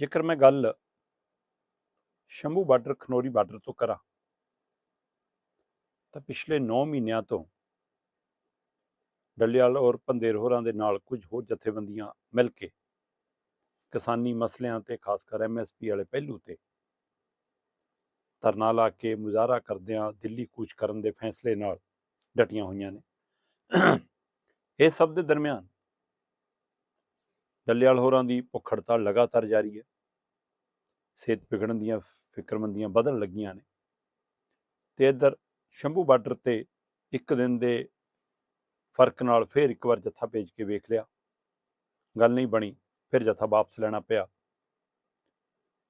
ਜੇਕਰ ਮੈਂ ਗੱਲ ਸ਼ੰਭੂ ਬਾਰਡਰ, ਖਨੌਰੀ ਬਾਰਡਰ ਤੋਂ ਕਰਾਂ, ਤਾਂ ਪਿਛਲੇ 9 ਮਹੀਨਿਆਂ ਤੋਂ ਡੱਲਿਆਲ ਔਰ ਪੰਦੇਰ ਹੋਰਾਂ ਦੇ ਨਾਲ ਕੁਝ ਹੋਰ ਜਥੇਬੰਦੀਆਂ ਮਿਲ ਕੇ ਕਿਸਾਨੀ ਮਸਲਿਆਂ ਤੇ, ਖਾਸ ਕਰ ਐਮਐਸਪੀ ਵਾਲੇ ਪਹਿਲੂ ਤੇ ਧਰਨਾ ਲਾ ਕੇ ਮੁਜ਼ਾਹਰਾ ਕਰਦਿਆਂ ਦਿੱਲੀ ਕੂਚ ਕਰਨ ਦੇ ਫੈਸਲੇ ਨਾਲ ਡਟੀਆਂ ਹੋਈਆਂ ਨੇ। ਇਹ ਸਭ ਦੇ ਦਰਮਿਆਨ ਡੱਲੇਵਾਲ ਹੋਰਾਂ ਦੀ ਭੁੱਖ ਹੜਤਾਲ ਲਗਾਤਾਰ ਜਾਰੀ ਹੈ। ਸਿਹਤ ਵਿਗੜਨ ਦੀਆਂ ਫਿਕਰਮੰਦੀਆਂ ਵਧਣ ਲੱਗੀਆਂ ਨੇ। ਤੇ ਇੱਧਰ ਸ਼ੰਭੂ ਬਾਰਡਰ ਤੇ ਇੱਕ ਦਿਨ ਦੇ ਫ਼ਰਕ ਨਾਲ ਫੇਰ ਇੱਕ ਵਾਰ ਜੱਥਾ ਭੇਜ ਕੇ ਵੇਖ ਲਿਆ। ਗੱਲ ਨਹੀਂ ਬਣੀ, ਫਿਰ ਜੱਥਾ ਵਾਪਸ ਲੈਣਾ ਪਿਆ।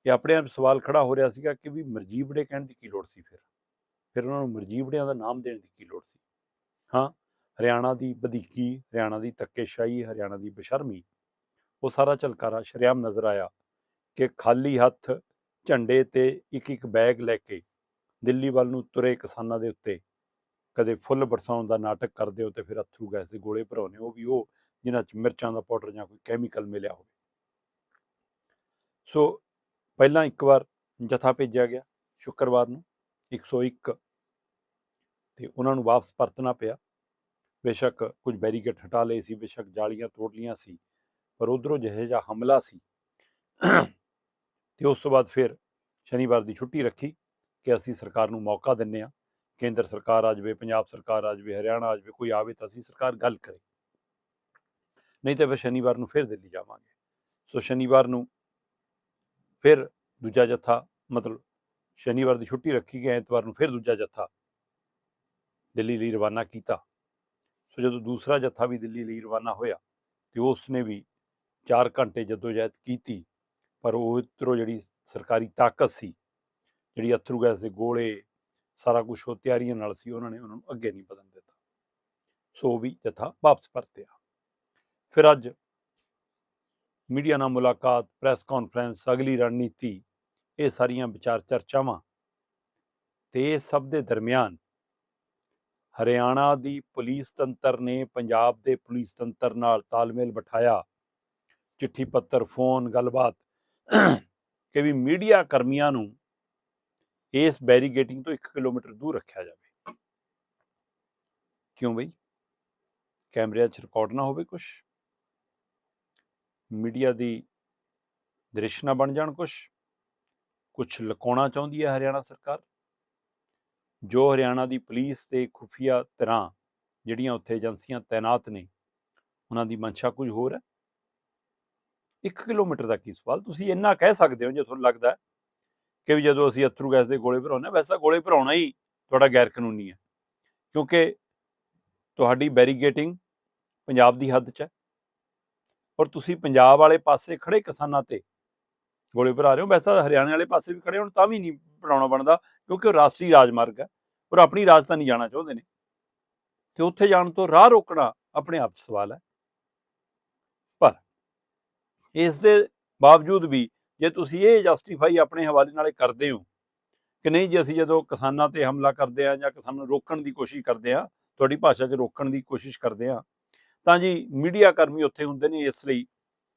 ਇਹ ਆਪਣੇ ਆਪ ਸਵਾਲ ਖੜਾ ਹੋ ਰਿਹਾ ਸੀਗਾ ਕਿ ਵੀ ਮਰਜੀਬੜੇ ਕਹਿਣ ਦੀ ਕੀ ਲੋੜ ਸੀ ਫਿਰ? ਫਿਰ ਉਹਨਾਂ ਨੂੰ ਮਰਜੀਬੜਿਆਂ ਦਾ ਨਾਮ ਦੇਣ ਦੀ ਕੀ ਲੋੜ ਸੀ? ਹਾਂ, ਹਰਿਆਣਾ ਦੀ ਵਧੀਕੀ, ਹਰਿਆਣਾ ਦੀ ਧੱਕੇਸ਼ਾਹੀ, ਹਰਿਆਣਾ ਦੀ ਬਸ਼ਰਮੀ ਉਹ ਸਾਰਾ ਝਲਕਾਰਾ ਸ਼ਰੇਆਮ ਨਜ਼ਰ ਆਇਆ ਕਿ ਖਾਲੀ ਹੱਥ ਝੰਡੇ ਤੇ ਇੱਕ ਇੱਕ ਬੈਗ ਲੈ ਕੇ ਦਿੱਲੀ ਵੱਲ ਨੂੰ ਤੁਰੇ ਕਿਸਾਨਾਂ ਦੇ ਉੱਤੇ। ਕਦੇ ਫੁੱਲ ਬਰਸਾਉਣ ਦਾ ਨਾਟਕ ਕਰਦੇ ਹੋ ਤੇ ਫਿਰ ਅਥਰੂ ਗੈਸ ਦੇ ਗੋਲੇ ਭਰਾਉਣੇ ਉਹ ਵੀ ਉਹ ਜਿਨ੍ਹਾਂ 'ਚ ਮਿਰਚਾਂ ਦਾ ਪਾਊਡਰ ਜਾਂ ਕੋਈ ਕੈਮੀਕਲ ਮਿਲਿਆ ਹੋਵੇ। ਸੋ ਪਹਿਲਾਂ ਇੱਕ ਵਾਰ ਜਥਾ ਭੇਜਿਆ ਗਿਆ ਸ਼ੁੱਕਰਵਾਰ ਨੂੰ 101 ਤੇ ਉਹਨਾਂ ਨੂੰ ਵਾਪਸ ਪਰਤਣਾ ਪਿਆ। ਬੇਸ਼ੱਕ ਕੁਝ ਬੈਰੀਕੇਡ ਹਟਾ ਲਏ ਸੀ, ਬੇਸ਼ੱਕ ਜਾਲੀਆਂ ਤੋੜ ਲੀਆਂ ਸੀ। ਪਰ ਉਧਰੋਂ ਜਿਹੇ ਜਿਹਾ ਹਮਲਾ ਸੀ ਤੇ ਉਸ ਤੋਂ ਬਾਅਦ ਫਿਰ ਸ਼ਨੀਵਾਰ ਦੀ ਛੁੱਟੀ ਰੱਖੀ ਕਿ ਅਸੀਂ ਸਰਕਾਰ ਨੂੰ ਮੌਕਾ ਦਿੰਨੇ ਆ ਕੇਂਦਰ ਸਰਕਾਰ ਆ ਜਾਵੇ, ਪੰਜਾਬ ਸਰਕਾਰ ਆ ਜਾਵੇ, ਹਰਿਆਣਾ ਆ ਜਾਵੇ, ਕੋਈ ਆਵੇ ਤਾਂ ਅਸੀਂ ਸਰਕਾਰ ਗੱਲ ਕਰੇ। ਨਹੀਂ ਤਾਂ ਫਿਰ ਸ਼ਨੀਵਾਰ ਨੂੰ ਫਿਰ ਦਿੱਲੀ ਜਾਵਾਂਗੇ। ਸੋ ਸ਼ਨੀਵਾਰ ਨੂੰ ਫਿਰ ਦੂਜਾ ਜੱਥਾ, ਮਤਲਬ ਸ਼ਨੀਵਾਰ ਦੀ ਛੁੱਟੀ ਰੱਖੀ ਗਈ, ਐਤਵਾਰ ਨੂੰ ਫਿਰ ਦੂਜਾ ਜੱਥਾ ਦਿੱਲੀ ਲਈ ਰਵਾਨਾ ਕੀਤਾ। ਸੋ ਜਦੋਂ ਦੂਸਰਾ ਜਥਾ ਵੀ ਦਿੱਲੀ ਲਈ ਰਵਾਨਾ ਹੋਇਆ ਤੇ ਉਸ ਨੇ ਵੀ 4 ਘੰਟੇ ਜਦੋਜਹਿਦ ਕੀਤੀ, ਪਰ ਉਹ ਇੱਧਰੋਂ ਜਿਹੜੀ ਸਰਕਾਰੀ ਤਾਕਤ ਸੀ, ਜਿਹੜੀ ਅਥਰੂ ਗੈਸ ਦੇ ਗੋਲੇ, ਸਾਰਾ ਕੁਝ ਉਹ ਤਿਆਰੀਆਂ ਨਾਲ ਸੀ, ਉਹਨਾਂ ਨੇ ਉਹਨਾਂ ਨੂੰ ਅੱਗੇ ਨਹੀਂ ਵਧਣ ਦਿੱਤਾ। ਸੋ ਵੀ ਜਥਾ ਵਾਪਸ ਪਰਤਿਆ। ਫਿਰ ਅੱਜ ਮੀਡੀਆ ਨਾਲ ਮੁਲਾਕਾਤ, ਪ੍ਰੈਸ ਕਾਨਫਰੰਸ, ਅਗਲੀ ਰਣਨੀਤੀ, ਇਹ ਸਾਰੀਆਂ ਵਿਚਾਰ ਚਰਚਾਵਾਂ ਤੇ ਇਹ ਸਭ ਦੇ ਦਰਮਿਆਨ ਹਰਿਆਣਾ ਦੀ ਪੁਲਿਸ ਤੰਤਰ ਨੇ, ਪੰਜਾਬ ਦੇ ਪੁਲਿਸ ਤੰਤਰ ਨਾਲ ਤਾਲਮੇਲ ਬਿਠਾਇਆ ਚਿੱਠੀ ਪੱਤਰ, ਫੋਨ, ਗੱਲਬਾਤ ਕਿ ਵੀ ਮੀਡੀਆ ਕਰਮੀਆਂ ਨੂੰ ਇਸ ਬੈਰੀਗੇਟਿੰਗ ਤੋਂ 1 ਕਿਲੋਮੀਟਰ ਦੂਰ ਰੱਖਿਆ ਜਾਵੇ। ਕਿਉਂ ਬਈ? ਕੈਮਰਿਆਂ 'ਚ ਰਿਕਾਰਡ ਨਾ ਹੋਵੇ ਕੁਝ ਮੀਡੀਆ ਦੀ ਦ੍ਰਿਸ਼ ਨਾ ਬਣ ਜਾਣ ਕੁਝ ਕੁਝ ਲੁਕਾਉਣਾ ਚਾਹੁੰਦੀ ਹੈ ਹਰਿਆਣਾ ਸਰਕਾਰ। ਜੋ ਹਰਿਆਣਾ ਦੀ ਪੁਲਿਸ ਤੇ ਖੁਫੀਆ ਤਰ੍ਹਾਂ ਜਿਹੜੀਆਂ ਉੱਥੇ ਏਜੰਸੀਆਂ ਤਾਇਨਾਤ ਨੇ, ਉਹਨਾਂ ਦੀ ਮਨਸ਼ਾ ਕੁਝ ਹੋਰ ਹੈ? 1 ਕਿਲੋਮੀਟਰ ਦਾ ਕੀ ਸਵਾਲ? ਤੁਸੀਂ ਇੰਨਾ ਕਹਿ ਸਕਦੇ ਹੋ ਜੇ ਤੁਹਾਨੂੰ ਲੱਗਦਾ ਕਿ ਵੀ ਜਦੋਂ ਅਸੀਂ ਅਥਰੂ ਗੈਸ ਦੇ ਗੋਲੇ ਭਰਾਉਂਦੇ ਹਾਂ, ਵੈਸਾ ਗੋਲੇ ਭਰਾਉਣਾ ਹੀ ਤੁਹਾਡਾ ਗੈਰ ਕਾਨੂੰਨੀ ਹੈ। ਕਿਉਂਕਿ ਤੁਹਾਡੀ ਬੈਰੀਗੇਟਿੰਗ ਪੰਜਾਬ ਦੀ ਹੱਦ 'ਚ ਹੈ ਔਰ ਤੁਸੀਂ ਪੰਜਾਬ ਵਾਲੇ ਪਾਸੇ ਖੜੇ ਕਿਸਾਨਾਂ ਤੇ ਗੋਲੇ ਭਰਾ ਰਹੇ ਹੋ। ਵੈਸਾ ਹਰਿਆਣੇ ਵਾਲੇ ਪਾਸੇ ਵੀ ਖੜੇ ਹੋਣ, ਤਾਂ ਵੀ ਨਹੀਂ ਭਰਾਉਣਾ ਬਣਦਾ ਕਿਉਂਕਿ ਉਹ ਰਾਸ਼ਟਰੀ ਰਾਜਮਾਰਗ ਹੈ ਔਰ ਆਪਣੀ ਰਾਜਧਾਨੀ ਜਾਣਾ ਚਾਹੁੰਦੇ ਨੇ। ਤੇ ਉੱਥੇ ਜਾਣ ਤੋਂ ਰਾਹ ਰੋਕਣਾ ਆਪਣੇ ਆਪ 'ਚ ਸਵਾਲ ਹੈ। ਇਸ ਦੇ ਬਾਵਜੂਦ ਵੀ ਜੇ ਤੁਸੀਂ ਇਹ ਜਸਟੀਫਾਈ ਆਪਣੇ ਹਵਾਲੇ ਨਾਲੇ ਕਰਦੇ ਹੋ ਕਿ ਨਹੀਂ ਜੀ ਅਸੀਂ ਜਦੋਂ ਕਿਸਾਨਾਂ ਤੇ ਹਮਲਾ ਕਰਦੇ ਆ ਜਾਂ ਕਿਸਾਨਾਂ ਨੂੰ ਰੋਕਣ ਦੀ ਕੋਸ਼ਿਸ਼ ਕਰਦੇ ਆ ਤੁਹਾਡੀ ਭਾਸ਼ਾ 'ਚ ਰੋਕਣ ਦੀ ਕੋਸ਼ਿਸ਼ ਕਰਦੇ ਆ ਤਾਂ ਜੀ ਮੀਡੀਆ ਕਰਮੀ ਉੱਥੇ ਹੁੰਦੇ ਨੇ ਇਸ ਲਈ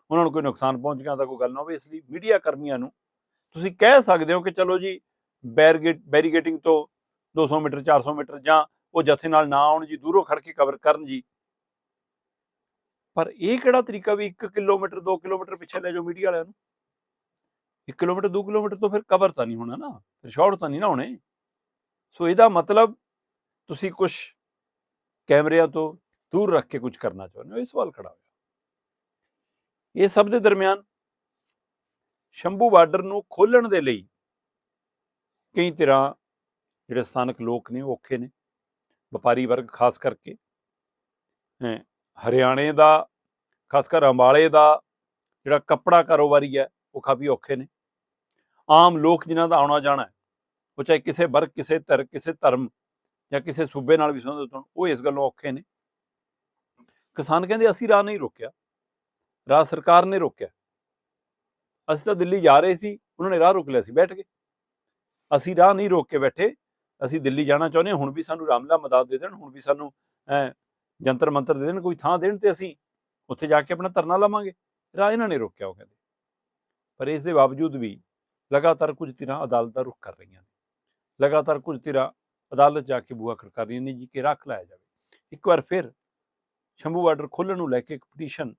ਉਹਨਾਂ ਨੂੰ ਕੋਈ ਨੁਕਸਾਨ ਪਹੁੰਚ ਗਿਆ ਤਾਂ ਕੋਈ ਗੱਲ ਨਾ ਹੋਵੇ, ਇਸ ਲਈ ਮੀਡੀਆ ਕਰਮੀਆਂ ਨੂੰ ਤੁਸੀਂ ਕਹਿ ਸਕਦੇ ਹੋ ਕਿ ਚਲੋ ਜੀ ਬੈਰੀਗੇਟ ਬੈਰੀਗੇਟਿੰਗ ਤੋਂ 200 ਮੀਟਰ 400 ਮੀਟਰ ਜਾਂ ਉਹ ਜਥੇ ਨਾਲ ਨਾ ਆਉਣ ਜੀ, ਦੂਰੋਂ ਖੜ ਕੇ ਕਵਰ ਕਰਨ ਜੀ ਪਰ ਇਹ ਕਿਹੜਾ ਤਰੀਕਾ ਵੀ 1 ਕਿਲੋਮੀਟਰ 2 ਕਿਲੋਮੀਟਰ ਪਿੱਛੇ ਲੈ ਜਾਓ ਮੀਡੀਆ ਵਾਲਿਆਂ ਨੂੰ? 1 ਕਿਲੋਮੀਟਰ 2 ਕਿਲੋਮੀਟਰ ਤੋਂ ਫਿਰ ਕਵਰ ਤਾਂ ਨਹੀਂ ਹੋਣਾ ਨਾ, ਫਿਰ ਸ਼ਾਰਟ ਤਾਂ ਨਹੀਂ ਨਾ ਹੋਣੇ। ਸੋ ਇਹਦਾ ਮਤਲਬ ਤੁਸੀਂ ਕੁਝ ਕੈਮਰਿਆਂ ਤੋਂ ਦੂਰ ਰੱਖ ਕੇ ਕੁਝ ਕਰਨਾ ਚਾਹੁੰਦੇ ਹੋ, ਇਹ ਸਵਾਲ ਖੜਾ ਹੋਇਆ। ਇਹ ਸਭ ਦੇ ਦਰਮਿਆਨ ਸ਼ੰਭੂ ਬਾਰਡਰ ਨੂੰ ਖੋਲਣ ਦੇ ਲਈ ਕਈ ਤਰ੍ਹਾਂ ਜਿਹੜੇ ਸਥਾਨਕ ਲੋਕ ਨੇ, ਉਹ ਔਖੇ ਨੇ, ਵਪਾਰੀ ਵਰਗ ਖਾਸ ਕਰਕੇ ਹਰਿਆਣੇ ਦਾ, ਖਾਸ ਕਰ ਅੰਬਾਲੇ ਦਾ ਜਿਹੜਾ ਕੱਪੜਾ ਕਾਰੋਬਾਰੀ ਹੈ, ਉਹ ਕਾਫੀ ਔਖੇ ਨੇ। ਆਮ ਲੋਕ ਜਿਨ੍ਹਾਂ ਦਾ ਆਉਣਾ ਜਾਣਾ ਉਹ ਚਾਹੇ ਕਿਸੇ ਵਰਗ, ਕਿਸੇ ਧਰ, ਕਿਸੇ ਧਰਮ ਜਾਂ ਕਿਸੇ ਸੂਬੇ ਨਾਲ ਵੀ ਸੰਬੰਧਿਤ ਹੋਣ, ਉਹ ਇਸ ਗੱਲੋਂ ਔਖੇ ਨੇ। ਕਿਸਾਨ ਕਹਿੰਦੇ, ਅਸੀਂ ਰਾਹ ਨਹੀਂ ਰੋਕਿਆ। ਰਾਹ ਸਰਕਾਰ ਨੇ ਰੋਕਿਆ। ਅਸੀਂ ਤਾਂ ਦਿੱਲੀ ਜਾ ਰਹੇ ਸੀ, ਉਹਨਾਂ ਨੇ ਰਾਹ ਰੋਕ ਲਿਆ ਸੀ, ਬੈਠ ਕੇ। ਅਸੀਂ ਰਾਹ ਨਹੀਂ ਰੋਕ ਕੇ ਬੈਠੇ, ਅਸੀਂ ਦਿੱਲੀ ਜਾਣਾ ਚਾਹੁੰਦੇ ਹਾਂ, ਹੁਣ ਵੀ ਸਾਨੂੰ ਰਾਮਲਾ ਮਦਦ ਦੇ ਦੇਣ, ਹੁਣ ਵੀ ਸਾਨੂੰ ਜੰਤਰ ਮੰਤਰ ਦੇ ਦੇਣ, ਕੋਈ ਥਾਂ ਦੇਣ ਤੇ ਅਸੀਂ ਉੱਥੇ ਜਾ ਕੇ ਆਪਣਾ ਧਰਨਾ ਲਾਵਾਂਗੇ। ਰਾਹ ਇਹਨਾਂ ਨੇ ਰੋਕਿਆ ਉਹ ਕਹਿੰਦੇ। ਪਰ ਇਸ ਦੇ ਬਾਵਜੂਦ ਵੀ ਲਗਾਤਾਰ ਕੁਝ ਧਿਰਾਂ ਅਦਾਲਤ ਦਾ ਰੁਖ ਕਰ ਰਹੀਆਂ ਨੇ। ਲਗਾਤਾਰ ਕੁਝ ਧਿਰਾਂ ਅਦਾਲਤ ਜਾ ਕੇ ਬੂਹਾ ਖੜਕਾ ਰਹੀਆਂ ਨੇ ਜੀ ਕਿ ਰੱਖ ਲਾਇਆ ਜਾਵੇ। ਇੱਕ ਵਾਰ ਫਿਰ ਸ਼ੰਭੂ ਬਾਰਡਰ ਖੋਲ੍ਹਣ ਨੂੰ ਲੈ ਕੇ ਇੱਕ ਪਟੀਸ਼ਨ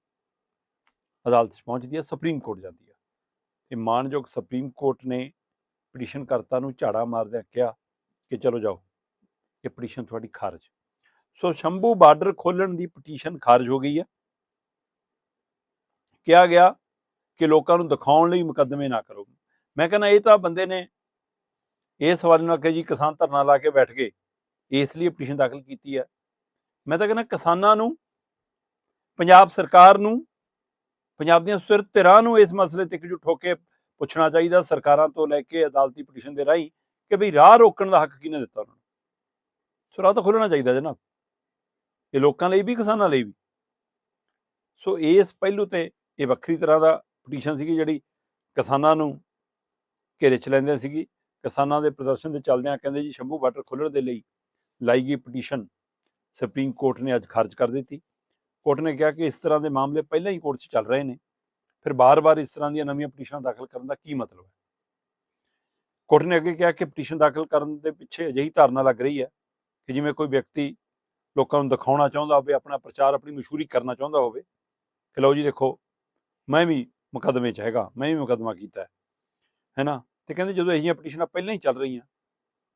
ਅਦਾਲਤ 'ਚ ਪਹੁੰਚਦੀ ਹੈ, ਸੁਪਰੀਮ ਕੋਰਟ ਜਾਂਦੀ ਹੈ। ਤੇ ਮਾਨਯੋਗ ਸੁਪਰੀਮ ਕੋਰਟ ਨੇ ਪਟੀਸ਼ਨ ਕਰਤਾ ਨੂੰ ਝਾੜਾ ਮਾਰਦਿਆਂ ਕਿਹਾ ਕਿ ਚਲੋ ਜਾਓ, ਇਹ ਪਟੀਸ਼ਨ ਤੁਹਾਡੀ ਖਾਰਜ। ਸੋ ਸ਼ੰਭੂ ਬਾਰਡਰ ਖੋਲਣ ਦੀ ਪਟੀਸ਼ਨ ਖਾਰਜ ਹੋ ਗਈ ਹੈ। ਕਿਹਾ ਗਿਆ ਕਿ ਲੋਕਾਂ ਨੂੰ ਦਿਖਾਉਣ ਲਈ ਮੁਕੱਦਮੇ ਨਾ ਕਰੋ। ਮੈਂ ਕਹਿੰਦਾ ਇਹ ਤਾਂ ਬੰਦੇ ਨੇ ਇਸ ਸਵਾਲ ਨਾਲ ਕਿ ਜੀ, ਕਿਸਾਨ ਧਰਨਾ ਲਾ ਕੇ ਬੈਠ ਗਏ, ਇਸ ਲਈ ਪਟੀਸ਼ਨ ਦਾਖਲ ਕੀਤੀ ਹੈ। ਮੈਂ ਤਾਂ ਕਹਿੰਦਾ ਕਿਸਾਨਾਂ ਨੂੰ, ਪੰਜਾਬ ਸਰਕਾਰ ਨੂੰ, ਪੰਜਾਬ ਦੀਆਂ ਸਿਰ ਧਿਰਾਂ ਨੂੰ ਇਸ ਮਸਲੇ ਤੇ ਇਕਜੁੱਟ ਹੋ ਕੇ ਪੁੱਛਣਾ ਚਾਹੀਦਾ, ਸਰਕਾਰਾਂ ਤੋਂ ਲੈ ਕੇ ਅਦਾਲਤੀ ਪਟੀਸ਼ਨ ਦੇ ਰਾਹੀਂ ਕਿ ਭਈ ਰਾਹ ਰੋਕਣ ਦਾ ਹੱਕ ਕਿਹਨੇ ਦਿੱਤਾ ਉਹਨਾਂ ਨੂੰ? ਸੋ ਰਾਹ ਤਾਂ ਖੋਲਣਾ ਚਾਹੀਦਾ ਜਨਾਬ। ਇਹ ਲੋਕਾਂ ਲਈ ਵੀ, ਕਿਸਾਨਾਂ ਲਈ ਵੀ। ਸੋ ਇਸ ਪਹਿਲੂ ਤੇ ਇਹ ਵੱਖਰੀ ਤਰ੍ਹਾਂ ਦਾ ਪਟੀਸ਼ਨ ਸੀਗੀ ਜਿਹੜੀ ਕਿਸਾਨਾਂ ਨੂੰ ਘੇਰੇ ਚ ਲੈਂਦੇ ਸੀਗੀ। ਕਿਸਾਨਾਂ ਦੇ ਪ੍ਰਦਰਸ਼ਨ ਦੇ ਚੱਲਦਿਆਂ ਕਹਿੰਦੇ ਜੀ, ਸ਼ੰਭੂ ਬਾਰਡਰ ਖੋਲ੍ਹਣ ਦੇ ਲਈ ਲਾਈ ਗਈ ਪਟੀਸ਼ਨ ਸੁਪਰੀਮ ਕੋਰਟ ਨੇ ਅੱਜ ਖਾਰਜ ਕਰ ਦਿੱਤੀ। ਕੋਰਟ ਨੇ ਕਿਹਾ ਕਿ ਇਸ ਤਰ੍ਹਾਂ ਦੇ ਮਾਮਲੇ ਪਹਿਲਾਂ ਹੀ ਕੋਰਟ 'ਚ ਚੱਲ ਰਹੇ ਨੇ। ਫਿਰ ਬਾਰ-ਬਾਰ ਇਸ ਤਰ੍ਹਾਂ ਦੀਆਂ ਨਵੀਆਂ ਪਟੀਸ਼ਨਾਂ ਦਾਖਲ ਕਰਨ ਦਾ ਕੀ ਮਤਲਬ ਹੈ? ਕੋਰਟ ਨੇ ਅੱਗੇ ਕਿਹਾ ਕਿ ਪਟੀਸ਼ਨ ਦਾਖਲ ਕਰਨ ਦੇ ਪਿੱਛੇ ਅਜਿਹੀ ਧਾਰਨਾ ਲੱਗ ਰਹੀ ਹੈ ਕਿ ਜਿਵੇਂ ਕੋਈ ਵਿਅਕਤੀ ਲੋਕਾਂ ਨੂੰ ਦਿਖਾਉਣਾ ਚਾਹੁੰਦਾ ਹੋਵੇ, ਆਪਣਾ ਪ੍ਰਚਾਰ, ਆਪਣੀ ਮਸ਼ਹੂਰੀ ਕਰਨਾ ਚਾਹੁੰਦਾ ਹੋਵੇ, ਕਿ ਲਓ ਜੀ ਦੇਖੋ, ਮੈਂ ਵੀ ਮੁਕੱਦਮੇ 'ਚ ਹੈਗਾ, ਮੈਂ ਵੀ ਮੁਕੱਦਮਾ ਕੀਤਾ ਹੈ ਨਾ ਤੇ ਕਹਿੰਦੇ ਜਦੋਂ ਅਜਿਹੀਆਂ ਪਟੀਸ਼ਨਾਂ ਪਹਿਲਾਂ ਹੀ ਚੱਲ ਰਹੀਆਂ,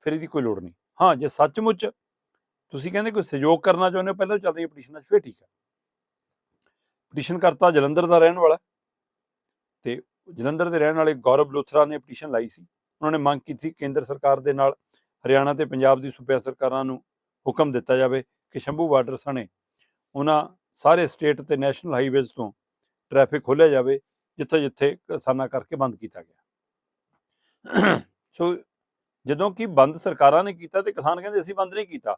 ਫਿਰ ਇਹਦੀ ਕੋਈ ਲੋੜ ਨਹੀਂ। ਹਾਂ, ਜੇ ਸੱਚਮੁੱਚ ਤੁਸੀਂ ਕਹਿੰਦੇ ਕੋਈ ਸਹਿਯੋਗ ਕਰਨਾ ਚਾਹੁੰਦੇ ਹੋ, ਪਹਿਲਾਂ ਚੱਲ ਰਹੀਆਂ ਪਟੀਸ਼ਨਾਂ 'ਚ, ਫਿਰ ਠੀਕ ਹੈ। ਪਟੀਸ਼ਨ ਕਰਤਾ ਜਲੰਧਰ ਦਾ ਰਹਿਣ ਵਾਲਾ ਤੇ ਜਲੰਧਰ ਦੇ ਰਹਿਣ ਵਾਲੇ ਗੌਰਵ ਲੋਥਰਾ ਨੇ ਪਟੀਸ਼ਨ ਲਾਈ ਸੀ। ਉਹਨਾਂ ਨੇ ਮੰਗ ਕੀਤੀ ਕੇਂਦਰ ਸਰਕਾਰ ਦੇ ਨਾਲ ਹਰਿਆਣਾ ਤੇ ਪੰਜਾਬ ਦੀ ਸੂਬਾ ਸਰਕਾਰਾਂ ਨੂੰ ਹੁਕਮ ਦਿੱਤਾ ਜਾਵੇ ਕਿ ਸ਼ੰਭੂ ਬਾਰਡਰ ਸਣੇ ਉਹਨਾਂ ਸਾਰੇ ਸਟੇਟ ਤੇ ਨੈਸ਼ਨਲ ਹਾਈਵੇਜ਼ ਤੋਂ ਟ੍ਰੈਫਿਕ ਖੋਲ੍ਹਿਆ ਜਾਵੇ, ਜਿੱਥੇ ਜਿੱਥੇ ਕਿਸਾਨਾਂ ਕਰਕੇ ਬੰਦ ਕੀਤਾ ਗਿਆ। ਸੋ ਜਦੋਂ ਕਿ ਬੰਦ ਸਰਕਾਰਾਂ ਨੇ ਕੀਤਾ ਤੇ ਕਿਸਾਨ ਕਹਿੰਦੇ ਅਸੀਂ ਬੰਦ ਨਹੀਂ ਕੀਤਾ,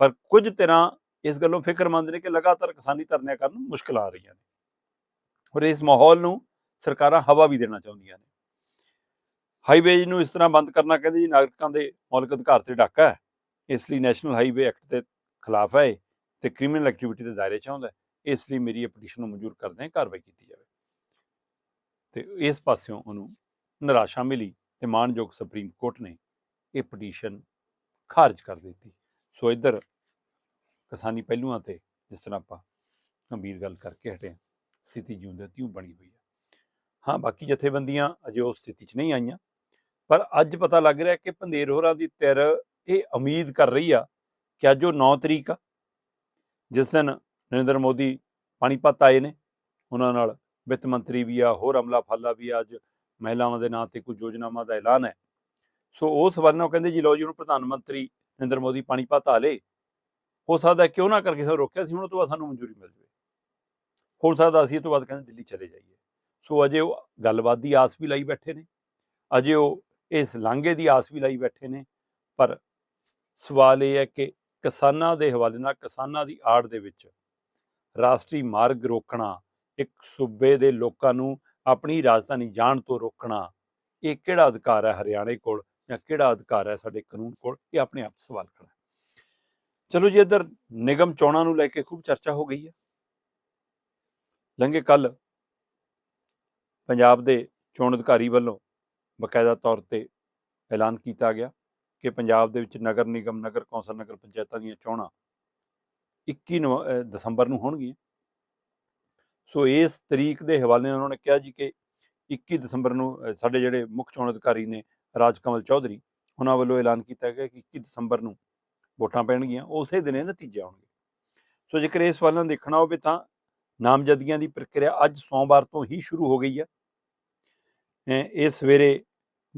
ਪਰ ਕੁਝ ਤਰ੍ਹਾਂ ਇਸ ਗੱਲੋਂ ਫਿਕਰਮੰਦ ਨੇ ਕਿ ਲਗਾਤਾਰ ਕਿਸਾਨੀ ਧਰਨਿਆਂ ਕਰਨ ਨੂੰ ਮੁਸ਼ਕਲ ਆ ਰਹੀਆਂ ਨੇ। ਔਰ ਇਸ ਮਾਹੌਲ ਨੂੰ ਸਰਕਾਰਾਂ ਹਵਾ ਵੀ ਦੇਣਾ ਚਾਹੁੰਦੀਆਂ ਨੇ। ਹਾਈਵੇਜ਼ ਨੂੰ ਇਸ ਤਰ੍ਹਾਂ ਬੰਦ ਕਰਨਾ ਕਹਿੰਦੇ ਜੀ ਨਾਗਰਿਕਾਂ ਦੇ ਮੌਲਿਕ ਅਧਿਕਾਰ ਤੇ ਡਾਕਾ ਹੈ। ਇਸ ਲਈ ਨੈਸ਼ਨਲ ਹਾਈਵੇ ਐਕਟ ਦੇ ਖਿਲਾਫ ਹੈ ਇਹ ਤੇ ਕ੍ਰਿਮੀਨਲ ਐਕਟੀਵਿਟੀ ਦੇ ਦਾਇਰੇ 'ਚ ਆਉਂਦਾ ਇਸ ਲਈ ਮੇਰੀ ਇਹ ਪਟੀਸ਼ਨ ਨੂੰ ਮਨਜ਼ੂਰ ਕਰਦੇ ਹਾਂ, ਕਾਰਵਾਈ ਕੀਤੀ ਜਾਵੇ। ਤੇ ਇਸ ਪਾਸਿਓਂ ਉਹਨੂੰ ਨਿਰਾਸ਼ਾ ਮਿਲੀ ਤੇ ਮਾਨਯੋਗ ਸੁਪਰੀਮ ਕੋਰਟ ਨੇ ਇਹ ਪਟੀਸ਼ਨ ਖਾਰਜ ਕਰ ਦਿੱਤੀ। ਸੋ ਇੱਧਰ ਕਿਸਾਨੀ ਪਹਿਲੂਆਂ ਤੇ ਜਿਸ ਤਰ੍ਹਾਂ ਆਪਾਂ ਗੰਭੀਰ ਗੱਲ ਕਰਕੇ ਹਟੇ ਸਥਿਤੀ ਜਿਉਂਦੇ ਤਿਉਂ ਬਣੀ ਹੋਈ ਹੈ। ਹਾਂ, ਬਾਕੀ ਜਥੇਬੰਦੀਆਂ ਅਜੇ ਉਸ ਸਥਿਤੀ 'ਚ ਨਹੀਂ ਆਈਆਂ, ਪਰ ਅੱਜ ਪਤਾ ਲੱਗ ਰਿਹਾ ਕਿ ਪੰਦੇਰ ਹੋਰਾਂ ਦੀ ਤਿਰ ਇਹ ਉਮੀਦ ਕਰ ਰਹੀ ਆ ਕਿ ਅੱਜ ਉਹ 9 ਤਰੀਕ ਆ, ਜਿਸ ਦਿਨ ਨਰਿੰਦਰ ਮੋਦੀ ਪਾਣੀਪਤ ਆਏ ਨੇ, ਉਹਨਾਂ ਨਾਲ ਵਿੱਤ ਮੰਤਰੀ ਵੀ ਆ, ਹੋਰ ਅਮਲਾ ਫਾਲਾ ਵੀ ਆ, ਅੱਜ ਮਹਿਲਾਵਾਂ ਦੇ ਨਾਂ ਤੇ ਕੁਝ ਯੋਜਨਾਵਾਂ ਦਾ ਐਲਾਨ ਹੈ। ਸੋ ਉਹ ਵੱਲੋਂ ਕਹਿੰਦੇ ਜੀ ਲੋ ਜੀ ਹੁਣ ਪ੍ਰਧਾਨ ਮੰਤਰੀ ਨਰਿੰਦਰ ਮੋਦੀ ਪਾਣੀਪਤ ਆ ਲੇ ਹੋ ਸਕਦਾ ਕਿਉਂ ਨਾ ਕਰਕੇ ਸਾਨੂੰ ਰੋਕਿਆ ਸੀ, ਹੁਣ ਉਹ ਤੋਂ ਬਾਅਦ ਸਾਨੂੰ ਮਨਜ਼ੂਰੀ ਮਿਲ ਜਾਵੇ। ਹੋ ਸਕਦਾ ਅਸੀਂ ਇਹ ਤੋਂ ਬਾਅਦ ਕਹਿੰਦੇ ਦਿੱਲੀ ਚਲੇ ਜਾਈਏ। ਸੋ ਅਜੇ ਉਹ ਗੱਲਬਾਤ ਦੀ ਆਸ ਵੀ ਲਾਈ ਬੈਠੇ ਨੇ, ਅਜੇ ਉਹ ਇਸ ਲਾਂਘੇ ਦੀ ਆਸ ਵੀ ਲਾਈ ਬੈਠੇ ਨੇ, ਪਰ ਸਵਾਲ ਇਹ ਹੈ ਕਿ ਕਿਸਾਨਾਂ ਦੇ ਹਵਾਲੇ ਨਾਲ ਕਿਸਾਨਾਂ ਦੀ ਆੜ ਦੇ ਵਿੱਚ ਰਾਸ਼ਟਰੀ ਮਾਰਗ ਰੋਕਣਾ, ਇੱਕ ਸੂਬੇ ਦੇ ਲੋਕਾਂ ਨੂੰ ਆਪਣੀ ਰਾਜਧਾਨੀ ਜਾਣ ਤੋਂ ਰੋਕਣਾ, ਇਹ ਕਿਹੜਾ ਅਧਿਕਾਰ ਹੈ ਹਰਿਆਣੇ ਕੋਲ ਜਾਂ ਕਿਹੜਾ ਅਧਿਕਾਰ ਹੈ ਸਾਡੇ ਕਾਨੂੰਨ ਕੋਲ, ਇਹ ਆਪਣੇ ਆਪ ਸਵਾਲ ਖੜਾ ਚਲੋ ਜੀ, ਇੱਧਰ ਨਿਗਮ ਚੋਣਾਂ ਨੂੰ ਲੈ ਕੇ ਖੂਬ ਚਰਚਾ ਹੋ ਗਈ ਹੈ। ਲੰਘੇ ਕੱਲ ਪੰਜਾਬ ਦੇ ਚੋਣ ਅਧਿਕਾਰੀ ਵੱਲੋਂ ਬਕਾਇਦਾ ਤੌਰ ਤੇ ਐਲਾਨ ਕੀਤਾ ਗਿਆ। ਕਿ ਪੰਜਾਬ ਦੇ ਵਿੱਚ ਨਗਰ ਨਿਗਮ, ਨਗਰ ਕੌਂਸਲ, ਨਗਰ ਪੰਚਾਇਤਾਂ ਦੀਆਂ ਚੋਣਾਂ 21 ਨਵ- ਦਸੰਬਰ ਨੂੰ ਹੋਣਗੀਆਂ। ਸੋ ਇਸ ਤਰੀਕ ਦੇ ਹਵਾਲੇ ਨਾਲ ਉਹਨਾਂ ਨੇ ਕਿਹਾ ਜੀ ਕਿ 21 ਦਸੰਬਰ ਨੂੰ ਸਾਡੇ ਜਿਹੜੇ ਮੁੱਖ ਚੋਣ ਅਧਿਕਾਰੀ ਨੇ ਰਾਜ ਕਮਲ ਚੌਧਰੀ, ਉਹਨਾਂ ਵੱਲੋਂ ਐਲਾਨ ਕੀਤਾ ਗਿਆ ਕਿ 21 ਦਸੰਬਰ ਨੂੰ ਵੋਟਾਂ ਪੈਣਗੀਆਂ, ਉਸੇ ਦਿਨ ਇਹ ਨਤੀਜੇ ਆਉਣਗੇ। ਸੋ ਜੇਕਰ ਇਸ ਵੱਲ ਨੂੰ ਦੇਖਣਾ ਹੋਵੇ ਤਾਂ ਨਾਮਜ਼ਦਗੀਆਂ ਦੀ ਪ੍ਰਕਿਰਿਆ ਅੱਜ ਸੋਮਵਾਰ ਤੋਂ ਹੀ ਸ਼ੁਰੂ ਹੋ ਗਈ ਹੈ। ਇਹ ਸਵੇਰੇ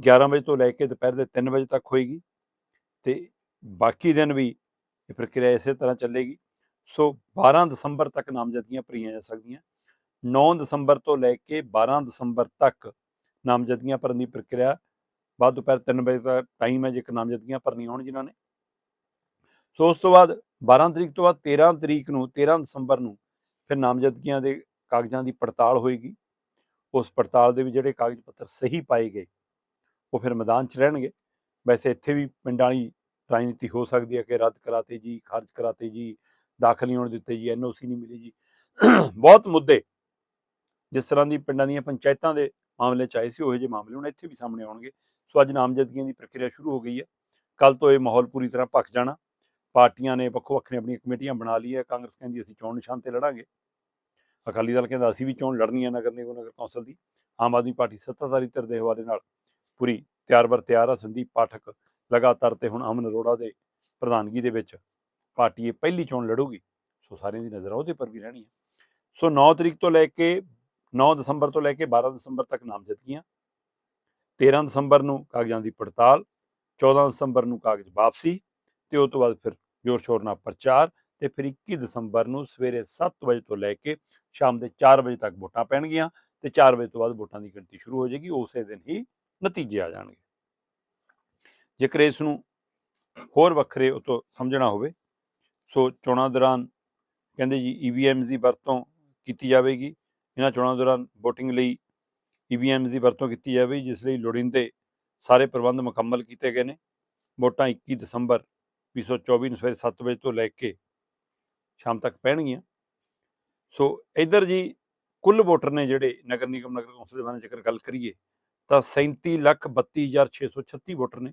11 ਵਜੇ ਤੋਂ ਲੈ ਕੇ ਦੁਪਹਿਰ ਦੇ 3 ਵਜੇ ਤੱਕ ਹੋਏਗੀ। ਤੇ ਬਾਕੀ ਦਿਨ ਵੀ ਇਹ ਪ੍ਰਕਿਰਿਆ ਇਸੇ ਤਰ੍ਹਾਂ ਚੱਲੇਗੀ। ਸੋ 12 ਦਸੰਬਰ ਤੱਕ ਨਾਮਜ਼ਦਗੀਆਂ ਭਰੀਆਂ ਜਾ ਸਕਦੀਆਂ। 9 ਦਸੰਬਰ ਤੋਂ ਲੈ ਕੇ 12 ਦਸੰਬਰ ਤੱਕ ਨਾਮਜ਼ਦਗੀਆਂ ਭਰਨ ਦੀ ਪ੍ਰਕਿਰਿਆ ਬਾਅਦ ਦੁਪਹਿਰ 3 ਵਜੇ ਦਾ ਟਾਈਮ ਹੈ ਜੇਕਰ ਨਾਮਜ਼ਦਗੀਆਂ ਭਰਨੀਆਂ ਹੋਣ ਜਿਨ੍ਹਾਂ ਨੇ। ਸੋ ਉਸ ਤੋਂ ਬਾਅਦ 12 ਤਰੀਕ ਤੋਂ ਬਾਅਦ 13 ਤਰੀਕ ਨੂੰ 13 ਦਸੰਬਰ ਨੂੰ ਫਿਰ ਨਾਮਜ਼ਦਗੀਆਂ ਦੇ ਕਾਗਜ਼ਾਂ ਦੀ ਪੜਤਾਲ ਹੋਏਗੀ। ਉਸ ਪੜਤਾਲ ਦੇ ਵਿੱਚ ਜਿਹੜੇ ਕਾਗਜ਼ ਪੱਤਰ ਸਹੀ ਪਾਏ ਗਏ, ਉਹ ਫਿਰ ਮੈਦਾਨ 'ਚ ਰਹਿਣਗੇ। ਵੈਸੇ ਇੱਥੇ ਵੀ ਪਿੰਡਾਂ ਵਾਲੀ ਰਾਜਨੀਤੀ ਹੋ ਸਕਦੀ ਹੈ ਕਿ ਰੱਦ ਕਰਾਤੇ ਜੀ, ਖਾਰਜ ਕਰਾਤੇ ਜੀ, ਦਾਖਲ ਨਹੀਂ ਹੋਣ ਦਿੱਤੇ ਜੀ ਐਨਓਸੀ ਨਹੀਂ ਮਿਲੀ ਜੀ। ਬਹੁਤ ਮੁੱਦੇ ਜਿਸ ਤਰ੍ਹਾਂ ਦੀ ਪਿੰਡਾਂ ਦੀਆਂ ਪੰਚਾਇਤਾਂ ਦੇ ਮਾਮਲੇ ਚ ਆਏ ਸੀ, ਉਹੋ ਜਿਹੇ ਮਾਮਲੇ ਹੁਣ ਇੱਥੇ ਵੀ ਸਾਹਮਣੇ ਆਉਣਗੇ। ਸੋ ਅੱਜ ਨਾਮਜ਼ਦਗੀਆਂ ਦੀ ਪ੍ਰਕਿਰਿਆ ਸ਼ੁਰੂ ਹੋ ਗਈ ਹੈ। ਕੱਲ ਤੋਂ ਇਹ ਮਾਹੌਲ ਪੂਰੀ ਤਰ੍ਹਾਂ ਭਖ ਜਾਣਾ। ਪਾਰਟੀਆਂ ਨੇ ਵੱਖੋ ਵੱਖਰੀਆਂ ਆਪਣੀਆਂ ਕਮੇਟੀਆਂ ਬਣਾ ਲਈ ਹੈ ਕਾਂਗਰਸ ਕਹਿੰਦੀ ਅਸੀਂ ਚੋਣ ਨਿਸ਼ਾਨ ਤੇ ਲੜਾਂਗੇ। ਅਕਾਲੀ ਦਲ ਕਹਿੰਦਾ ਅਸੀਂ ਵੀ ਚੋਣ ਲੜਨੀ ਹੈ ਨਗਰ ਨਿਗਮ, ਨਗਰ ਕੌਂਸਲ ਦੀ। ਆਮ ਆਦਮੀ ਪਾਰਟੀ ਸੱਤਾਧਾਰੀ ਧਿਰ ਦੇ ਹਵਾਲੇ ਨਾਲ ਪੂਰੀ ਤਿਆਰ ਬਰ ਤਿਆਰ ਆ ਸੰਦੀਪ ਪਾਠਕ ਲਗਾਤਾਰ ਤੇ ਹੁਣ ਅਮਨ ਅਰੋੜਾ ਦੇ ਪ੍ਰਧਾਨਗੀ ਦੇ ਵਿੱਚ ਪਾਰਟੀ ਇਹ ਪਹਿਲੀ ਚੋਣ ਲੜੂਗੀ, ਸੋ ਸਾਰਿਆਂ ਦੀ ਨਜ਼ਰ ਉਹਦੇ ਪਰ ਵੀ ਰਹਿਣੀ ਹੈ। ਸੋ 9 ਤਰੀਕ ਤੋਂ ਲੈ ਕੇ 9 ਦਸੰਬਰ ਤੋਂ ਲੈ ਕੇ 12 ਦਸੰਬਰ ਤੱਕ ਨਾਮਜ਼ਦਗੀਆਂ 13 ਦਸੰਬਰ ਨੂੰ ਕਾਗਜ਼ਾਂ ਦੀ ਪੜਤਾਲ 14 ਦਸੰਬਰ ਨੂੰ ਕਾਗਜ਼ ਵਾਪਸੀ ਤੇ ਉਸ ਤੋਂ ਬਾਅਦ ਫਿਰ ਜ਼ੋਰ ਸ਼ੋਰ ਨਾਲ ਪ੍ਰਚਾਰ ਤੇ ਫਿਰ 21 ਦਸੰਬਰ ਨੂੰ ਸਵੇਰੇ 7 ਵਜੇ ਤੋਂ ਲੈ ਕੇ ਸ਼ਾਮ ਦੇ 4 ਵਜੇ ਤੱਕ ਵੋਟਾਂ ਪੈਣਗੀਆਂ ਤੇ 4 ਵਜੇ ਤੋਂ ਬਾਅਦ ਵੋਟਾਂ ਦੀ ਗਿਣਤੀ ਸ਼ੁਰੂ ਹੋ ਜਾਏਗੀ, ਉਸੇ ਦਿਨ ਹੀ ਨਤੀਜੇ ਆ ਜਾਣਗੇ। ਜੇਕਰ ਇਸ ਨੂੰ ਹੋਰ ਵੱਖਰੇ ਉਤੋਂ ਸਮਝਣਾ ਹੋਵੇ, ਸੋ ਚੋਣਾਂ ਦੌਰਾਨ ਕਹਿੰਦੇ ਜੀ ਈਵੀਐਮਸ ਦੀ ਵਰਤੋਂ ਕੀਤੀ ਜਾਵੇਗੀ। ਇਹਨਾਂ ਚੋਣਾਂ ਦੌਰਾਨ VOTING ਲਈ ਈਵੀਐਮਸ ਦੀ ਵਰਤੋਂ ਕੀਤੀ ਜਾਵੇਗੀ ਜਿਸ ਲਈ ਲੋੜੀਂਦੇ ਸਾਰੇ ਪ੍ਰਬੰਧ ਮੁਕੰਮਲ ਕੀਤੇ ਗਏ ਨੇ। ਵੋਟਾਂ 21 ਦਸੰਬਰ 2024 ਨੂੰ ਸਵੇਰੇ 7 ਵਜੇ ਤੋਂ ਲੈ ਕੇ ਸ਼ਾਮ ਤੱਕ ਪੈਣਗੀਆਂ। ਸੋ ਇਧਰ ਜੀ ਕੁੱਲ ਵੋਟਰ ਨੇ ਜਿਹੜੇ ਨਗਰ ਨਿਗਮ, ਨਗਰ ਕੌਂਸਲ ਦੇ ਬਾਰੇ ਜੇਕਰ ਗੱਲ ਕਰੀਏ ਤਾਂ 37 ਲੱਖ 32636 ਵੋਟਰ ਨੇ।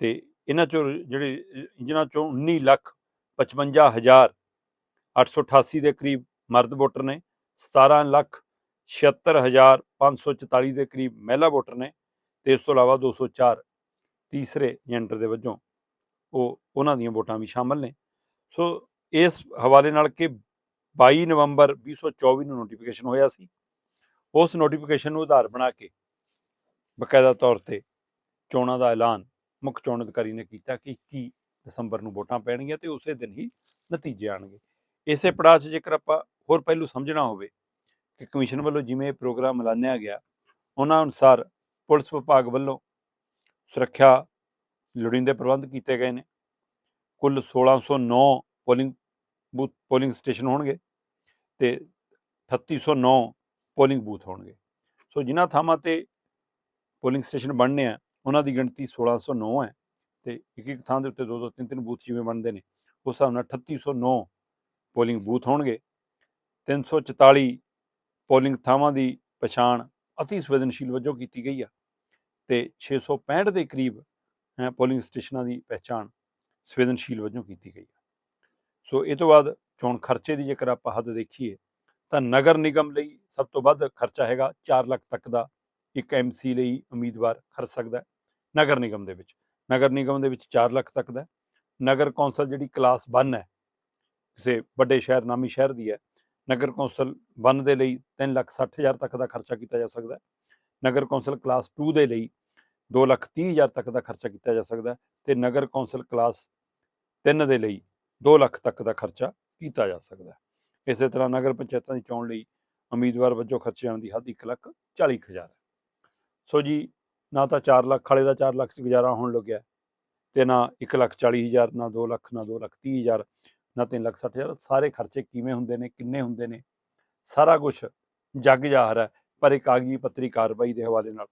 ਤੇ ਇਹਨਾਂ ਚੋਂ ਜਿਹੜੇ ਜਿਨ੍ਹਾਂ ਚੋਂ 19 ਲੱਖ 55888 ਦੇ ਕਰੀਬ ਮਰਦ ਵੋਟਰ ਨੇ 17 ਲੱਖ 76544 ਦੇ ਕਰੀਬ ਮਹਿਲਾ ਵੋਟਰ ਨੇ ਤੇ ਇਸ ਤੋਂ ਇਲਾਵਾ 204 ਤੀਸਰੇ ਜੈਂਡਰ ਦੇ ਵਜੋਂ ਉਹ, ਉਹਨਾਂ ਦੀਆਂ ਵੋਟਾਂ ਵੀ ਸ਼ਾਮਲ ਨੇ। ਸੋ ਇਸ ਹਵਾਲੇ ਨਾਲ ਕਿ 22 ਨਵੰਬਰ 2024 ਨੂੰ ਨੋਟੀਫਿਕੇਸ਼ਨ ਹੋਇਆ ਸੀ ਉਸ ਨੋਟੀਫਿਕੇਸ਼ਨ ਨੂੰ ਆਧਾਰ ਬਣਾ ਕੇ ਬਕਾਇਦਾ ਤੌਰ ਤੇ ਚੋਣਾਂ ਦਾ ਐਲਾਨ ਮੁੱਖ ਚੋਣ ਅਧਿਕਾਰੀ ਨੇ ਕੀਤਾ ਕਿ 21 ਦਸੰਬਰ ਨੂੰ ਵੋਟਾਂ ਪੈਣਗੀਆਂ ਤੇ ਉਸੇ ਦਿਨ ਹੀ ਨਤੀਜੇ ਆਣਗੇ। ਇਸੇ ਪੜਾਅ 'ਚ ਜੇਕਰ ਆਪਾਂ ਹੋਰ ਪਹਿਲੂ ਸਮਝਣਾ ਹੋਵੇ ਕਿ ਕਮਿਸ਼ਨ ਵੱਲੋਂ ਜਿਵੇਂ ਪ੍ਰੋਗਰਾਮ ਐਲਾਨਿਆ ਗਿਆ, ਉਹਨਾਂ ਅਨੁਸਾਰ ਪੁਲਿਸ ਵਿਭਾਗ ਵੱਲੋਂ ਸੁਰੱਖਿਆ ਲੋੜੀਂਦੇ ਪ੍ਰਬੰਧ ਕੀਤੇ ਗਏ ਨੇ। ਕੁੱਲ 1609 ਪੋਲਿੰਗ ਬੂਥ, ਪੋਲਿੰਗ ਸਟੇਸ਼ਨ ਹੋਣਗੇ ਤੇ 3809 ਪੋਲਿੰਗ ਬੂਥ ਹੋਣਗੇ। ਸੋ ਜਿਨ੍ਹਾਂ ਥਾਵਾਂ ਤੇ ਪੋਲਿੰਗ ਸਟੇਸ਼ਨ ਬਣਨੇ ਆ, ਉਹਨਾਂ ਦੀ ਗਿਣਤੀ 1609 ਹੈ ਤੇ ਇੱਕ ਇੱਕ ਥਾਂ ਦੇ ਉੱਤੇ ਦੋ ਦੋ ਤਿੰਨ ਤਿੰਨ ਬੂਥ ਜਿਵੇਂ ਬਣਦੇ ਨੇ, ਉਸ ਹਿਸਾਬ ਨਾਲ 3809 ਪੋਲਿੰਗ ਬੂਥ ਹੋਣਗੇ। 344 ਪੋਲਿੰਗ ਥਾਵਾਂ ਦੀ ਪਛਾਣ ਅਤੀ ਸੰਵੇਦਨਸ਼ੀਲ ਵਜੋਂ ਕੀਤੀ ਗਈ ਆ ਤੇ 665 ਦੇ ਕਰੀਬ ਪੋਲਿੰਗ ਸਟੇਸ਼ਨਾਂ ਦੀ ਪਹਿਚਾਣ ਸੰਵੇਦਨਸ਼ੀਲ ਵਜੋਂ ਕੀਤੀ ਗਈ ਆ। ਸੋ ਇਹ ਤੋਂ ਬਾਅਦ ਚੋਣ ਖਰਚੇ ਦੀ ਜੇਕਰ ਆਪਾਂ ਹੱਦ ਦੇਖੀਏ ਤਾਂ ਨਗਰ ਨਿਗਮ ਲਈ ਸਭ ਤੋਂ ਵੱਧ ਖਰਚਾ ਹੈਗਾ 4 ਲੱਖ ਤੱਕ ਦਾ ਇੱਕ ਐਮਸੀ ਲਈ ਉਮੀਦਵਾਰ ਖਰਚ ਸਕਦਾ ਨਗਰ ਨਿਗਮ ਦੇ ਵਿੱਚ। ਨਗਰ ਨਿਗਮ ਦੇ ਵਿੱਚ 4 ਲੱਖ ਤੱਕ ਦਾ ਨਗਰ ਕੌਂਸਲ ਜਿਹੜੀ ਕਲਾਸ 1 ਹੈ, ਕਿਸੇ ਵੱਡੇ ਸ਼ਹਿਰ, ਨਾਮੀ ਸ਼ਹਿਰ ਦੀ ਹੈ, ਨਗਰ ਕੌਂਸਲ 1 ਦੇ ਲਈ 3 ਲੱਖ 60 ਹਜ਼ਾਰ ਤੱਕ ਦਾ ਖਰਚਾ ਕੀਤਾ ਜਾ ਸਕਦਾ ਹੈ। ਨਗਰ ਕੌਂਸਲ ਕਲਾਸ 2 ਦੇ ਲਈ 2 ਲੱਖ 30 ਹਜ਼ਾਰ ਤੱਕ ਦਾ ਖਰਚਾ ਕੀਤਾ ਜਾ ਸਕਦਾ ਹੈ ਤੇ ਨਗਰ ਕੌਂਸਲ ਕਲਾਸ 3 ਦੇ ਲਈ 2 ਲੱਖ ਤੱਕ ਦਾ ਖਰਚਾ ਕੀਤਾ ਜਾ ਸਕਦਾ ਹੈ। ਇਸੇ ਤਰ੍ਹਾਂ ਨਗਰ ਪੰਚਾਇਤਾਂ ਦੀ ਚੋਣ ਲਈ ਉਮੀਦਵਾਰ ਵਜੋਂ ਖਰਚੇ ਜਾਣ ਦੀ ਹੱਦ 1 ਲੱਖ 40 ਕੁ ਹਜ਼ਾਰ। ਹੈ ਸੋ ਜੀ, ਨਾ ਤਾਂ 4 ਲੱਖ ਵਾਲੇ ਦਾ 4 ਲੱਖ ਚ ਗੁਜ਼ਾਰਾ ਹੋਣ ਲੱਗਿਆ ਤੇ ਨਾ 1 ਲੱਖ 40 ਹਜ਼ਾਰ, ਨਾ 2 ਲੱਖ, ਨਾ 2 ਲੱਖ 30 ਹਜ਼ਾਰ, ਨਾ 3 ਲੱਖ 60 ਹਜ਼ਾਰ, ਸਾਰੇ ਖਰਚੇ ਕਿਵੇਂ ਹੁੰਦੇ ਨੇ, ਕਿੰਨੇ ਹੁੰਦੇ ਨੇ? ਸਾਰਾ ਕੁਝ ਜੱਗ ਜ਼ਾਹਰ ਹੈ, ਪਰ ਇਹ ਕਾਗਜ਼ੀ ਪੱਤਰੀ ਕਾਰਵਾਈ ਦੇ ਹਵਾਲੇ ਨਾਲ।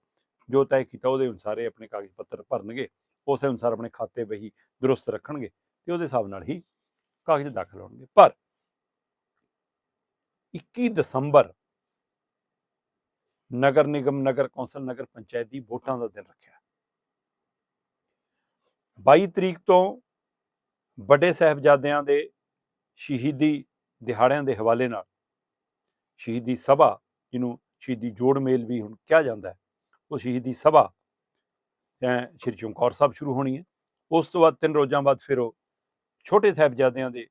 ਜੋ ਤੈਅ ਕੀਤਾ ਉਹਦੇ ਅਨੁਸਾਰ ਇਹ ਆਪਣੇ ਕਾਗਜ਼ ਪੱਤਰ ਭਰਨਗੇ, ਉਸੇ ਅਨੁਸਾਰ ਆਪਣੇ ਖਾਤੇ ਬਹੀ ਦਰੁਸਤ ਰੱਖਣਗੇ ਤੇ ਉਹਦੇ ਹਿਸਾਬ ਨਾਲ ਹੀ ਕਾਗਜ਼ ਦਾਖਲ ਹੋਣਗੇ। ਪਰ 21 ਦਸੰਬਰ ਨਗਰ ਨਿਗਮ ਨਗਰ ਕੌਂਸਲ ਨਗਰ ਪੰਚਾਇਤ ਦੀ ਵੋਟਾਂ ਦਾ ਦਿਨ ਰੱਖਿਆ 22 ਤਰੀਕ ਤੋਂ ਵੱਡੇ ਸਾਹਿਬਜ਼ਾਦਿਆਂ ਦੇ ਸ਼ਹੀਦੀ ਦਿਹਾੜਿਆਂ ਦੇ ਹਵਾਲੇ ਨਾਲ ਸ਼ਹੀਦੀ ਸਭਾ ਜਿਹਨੂੰ ਸ਼ਹੀਦੀ ਜੋੜ ਮੇਲ ਵੀ ਹੁਣ ਕਿਹਾ ਜਾਂਦਾ ਹੈ ਉਹ ਸ਼ਹੀਦੀ ਸਭਾ ਸ਼੍ਰੀ ਚਮਕੌਰ ਸਾਹਿਬ ਸ਼ੁਰੂ ਹੋਣੀ ਹੈ ਉਸ ਤੋਂ ਬਾਅਦ ਤਿੰਨ ਰੋਜ਼ਾਂ ਬਾਅਦ ਫਿਰ ਉਹ ਛੋਟੇ ਸਾਹਿਬਜ਼ਾਦਿਆਂ ਦੇ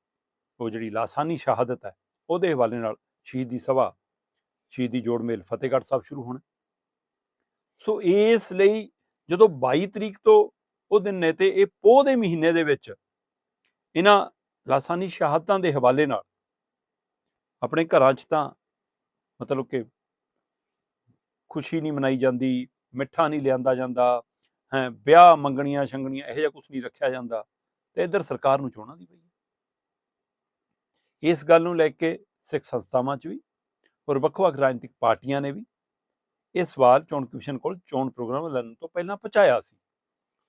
ਉਹ ਜਿਹੜੀ ਲਾਸਾਨੀ ਸ਼ਹਾਦਤ ਹੈ ਉਹਦੇ ਹਵਾਲੇ ਨਾਲ ਸ਼ਹੀਦੀ ਸਭਾ, ਸ਼ਹੀਦੀ ਜੋੜ ਮੇਲ, ਫਤਿਹਗੜ੍ਹ ਸਾਹਿਬ ਸ਼ੁਰੂ ਹੋਣਾ। ਸੋ ਇਸ ਲਈ ਜਦੋਂ 22 ਤਰੀਕ ਤੋਂ ਉਹ ਦਿਨ ਨੇ ਤੇ ਇਹ ਪੋਹ ਦੇ ਮਹੀਨੇ ਦੇ ਵਿੱਚ ਇਹਨਾਂ ਲਾਸਾਨੀ ਸ਼ਹਾਦਤਾਂ ਦੇ ਹਵਾਲੇ ਨਾਲ ਆਪਣੇ ਘਰਾਂ 'ਚ ਤਾਂ ਮਤਲਬ ਕਿ ਖੁਸ਼ੀ ਨਹੀਂ ਮਨਾਈ ਜਾਂਦੀ, ਮਿੱਠਾ ਨਹੀਂ ਲਿਆਂਦਾ ਜਾਂਦਾ, ਹੈ, ਵਿਆਹ ਮੰਗਣੀਆਂ ਛੰਗਣੀਆਂ ਇਹੋ ਜਿਹਾ ਕੁਝ ਨਹੀਂ ਰੱਖਿਆ ਜਾਂਦਾ ਤੇ ਇੱਧਰ ਸਰਕਾਰ ਨੂੰ ਚੋਣਾਂ ਦੀ ਪਈ। ਇਸ ਗੱਲ ਨੂੰ ਲੈ ਕੇ ਸਿੱਖ ਸੰਸਥਾਵਾਂ 'ਚ ਵੀ ਔਰ ਵੱਖ-ਵੱਖ ਰਾਜਨੀਤਿਕ ਪਾਰਟੀਆਂ ਨੇ ਵੀ ਇਹ ਸਵਾਲ ਚੋਣ ਕਮਿਸ਼ਨ ਕੋਲ ਚੋਣ ਪ੍ਰੋਗਰਾਮ ਐਲਾਨਣ ਤੋਂ ਪਹਿਲਾਂ ਪਹੁੰਚਾਇਆ ਸੀ।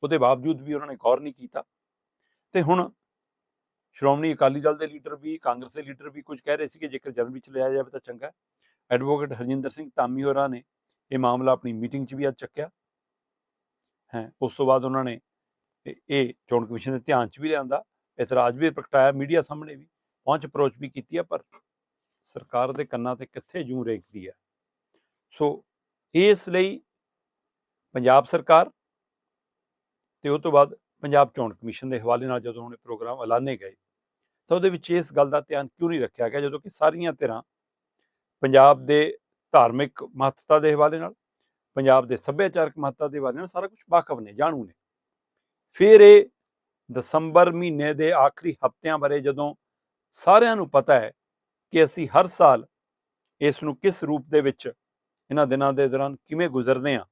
ਉਹਦੇ ਬਾਵਜੂਦ ਵੀ ਉਹਨਾਂ ਨੇ ਗੌਰ ਨਹੀਂ ਕੀਤਾ। ਤੇ ਹੁਣ ਸ਼੍ਰੋਮਣੀ ਅਕਾਲੀ ਦਲ ਦੇ ਲੀਡਰ ਵੀ, ਕਾਂਗਰਸ ਦੇ ਲੀਡਰ ਵੀ ਕੁਝ ਕਹਿ ਰਹੇ ਸੀ ਕਿ ਜੇਕਰ ਜਨਮ ਵਿੱਚ ਲਿਆ ਜਾਵੇ ਤਾਂ ਚੰਗਾ। ਐਡਵੋਕੇਟ ਹਰਜਿੰਦਰ ਸਿੰਘ ਧਾਮੀ ਹੋਰਾਂ ਨੇ ਇਹ ਮਾਮਲਾ ਆਪਣੀ ਮੀਟਿੰਗ 'ਚ ਵੀ ਅੱਜ ਚੱਕਿਆ। ਹੈ, ਉਸ ਤੋਂ ਬਾਅਦ ਉਹਨਾਂ ਨੇ ਇਹ- ਇਹ ਚੋਣ ਕਮਿਸ਼ਨ ਦੇ ਧਿਆਨ 'ਚ ਵੀ ਲਿਆਂਦਾ। ਇਤਰਾਜ਼ ਵੀ ਪ੍ਰਗਟਾਇਆ, ਮੀਡੀਆ ਸਾਹਮਣੇ ਵੀ। ਪਹੁੰਚ ਅਪਰੋਚ ਵੀ ਕੀਤੀ ਆ, ਪਰ ਸਰਕਾਰ ਦੇ ਕੰਨਾਂ ਤੇ ਕਿੱਥੇ ਜੂੰ ਰੇਕਦੀ ਹੈ। ਸੋ ਇਸ ਲਈ ਪੰਜਾਬ ਸਰਕਾਰ ਤੇ ਉਹ ਤੋਂ ਬਾਅਦ ਪੰਜਾਬ ਚੋਣ ਕਮਿਸ਼ਨ ਦੇ ਹਵਾਲੇ ਨਾਲ ਜਦੋਂ ਹੁਣ ਇਹ ਪ੍ਰੋਗਰਾਮ ਐਲਾਨੇ ਗਏ, ਤਾਂ ਉਹਦੇ ਵਿੱਚ ਇਸ ਗੱਲ ਦਾ ਧਿਆਨ ਕਿਉਂ ਨਹੀਂ ਰੱਖਿਆ ਗਿਆ, ਜਦੋਂ ਕਿ ਸਾਰੀਆਂ ਧਿਰਾਂ ਪੰਜਾਬ ਦੇ ਧਾਰਮਿਕ ਮਹੱਤਤਾ ਦੇ ਹਵਾਲੇ ਨਾਲ, ਪੰਜਾਬ ਦੇ ਸੱਭਿਆਚਾਰਕ ਮਹੱਤਤਾ ਦੇ ਹਵਾਲੇ ਨਾਲ ਸਾਰਾ ਕੁਝ ਵਾਕਫ ਨੇ, ਜਾਣੂ ਨੇ। ਫਿਰ ਇਹ ਦਸੰਬਰ ਮਹੀਨੇ ਦੇ ਆਖਰੀ ਹਫ਼ਤਿਆਂ ਬਾਰੇ ਜਦੋਂ ਸਾਰਿਆਂ ਨੂੰ ਪਤਾ ਹੈ ਕਿ ਅਸੀਂ ਹਰ ਸਾਲ ਇਸ ਨੂੰ ਕਿਸ ਰੂਪ ਦੇ ਵਿੱਚ ਇਹਨਾਂ ਦਿਨਾਂ ਦੇ ਦੌਰਾਨ ਕਿਵੇਂ ਗੁਜ਼ਰਦੇ ਹਾਂ,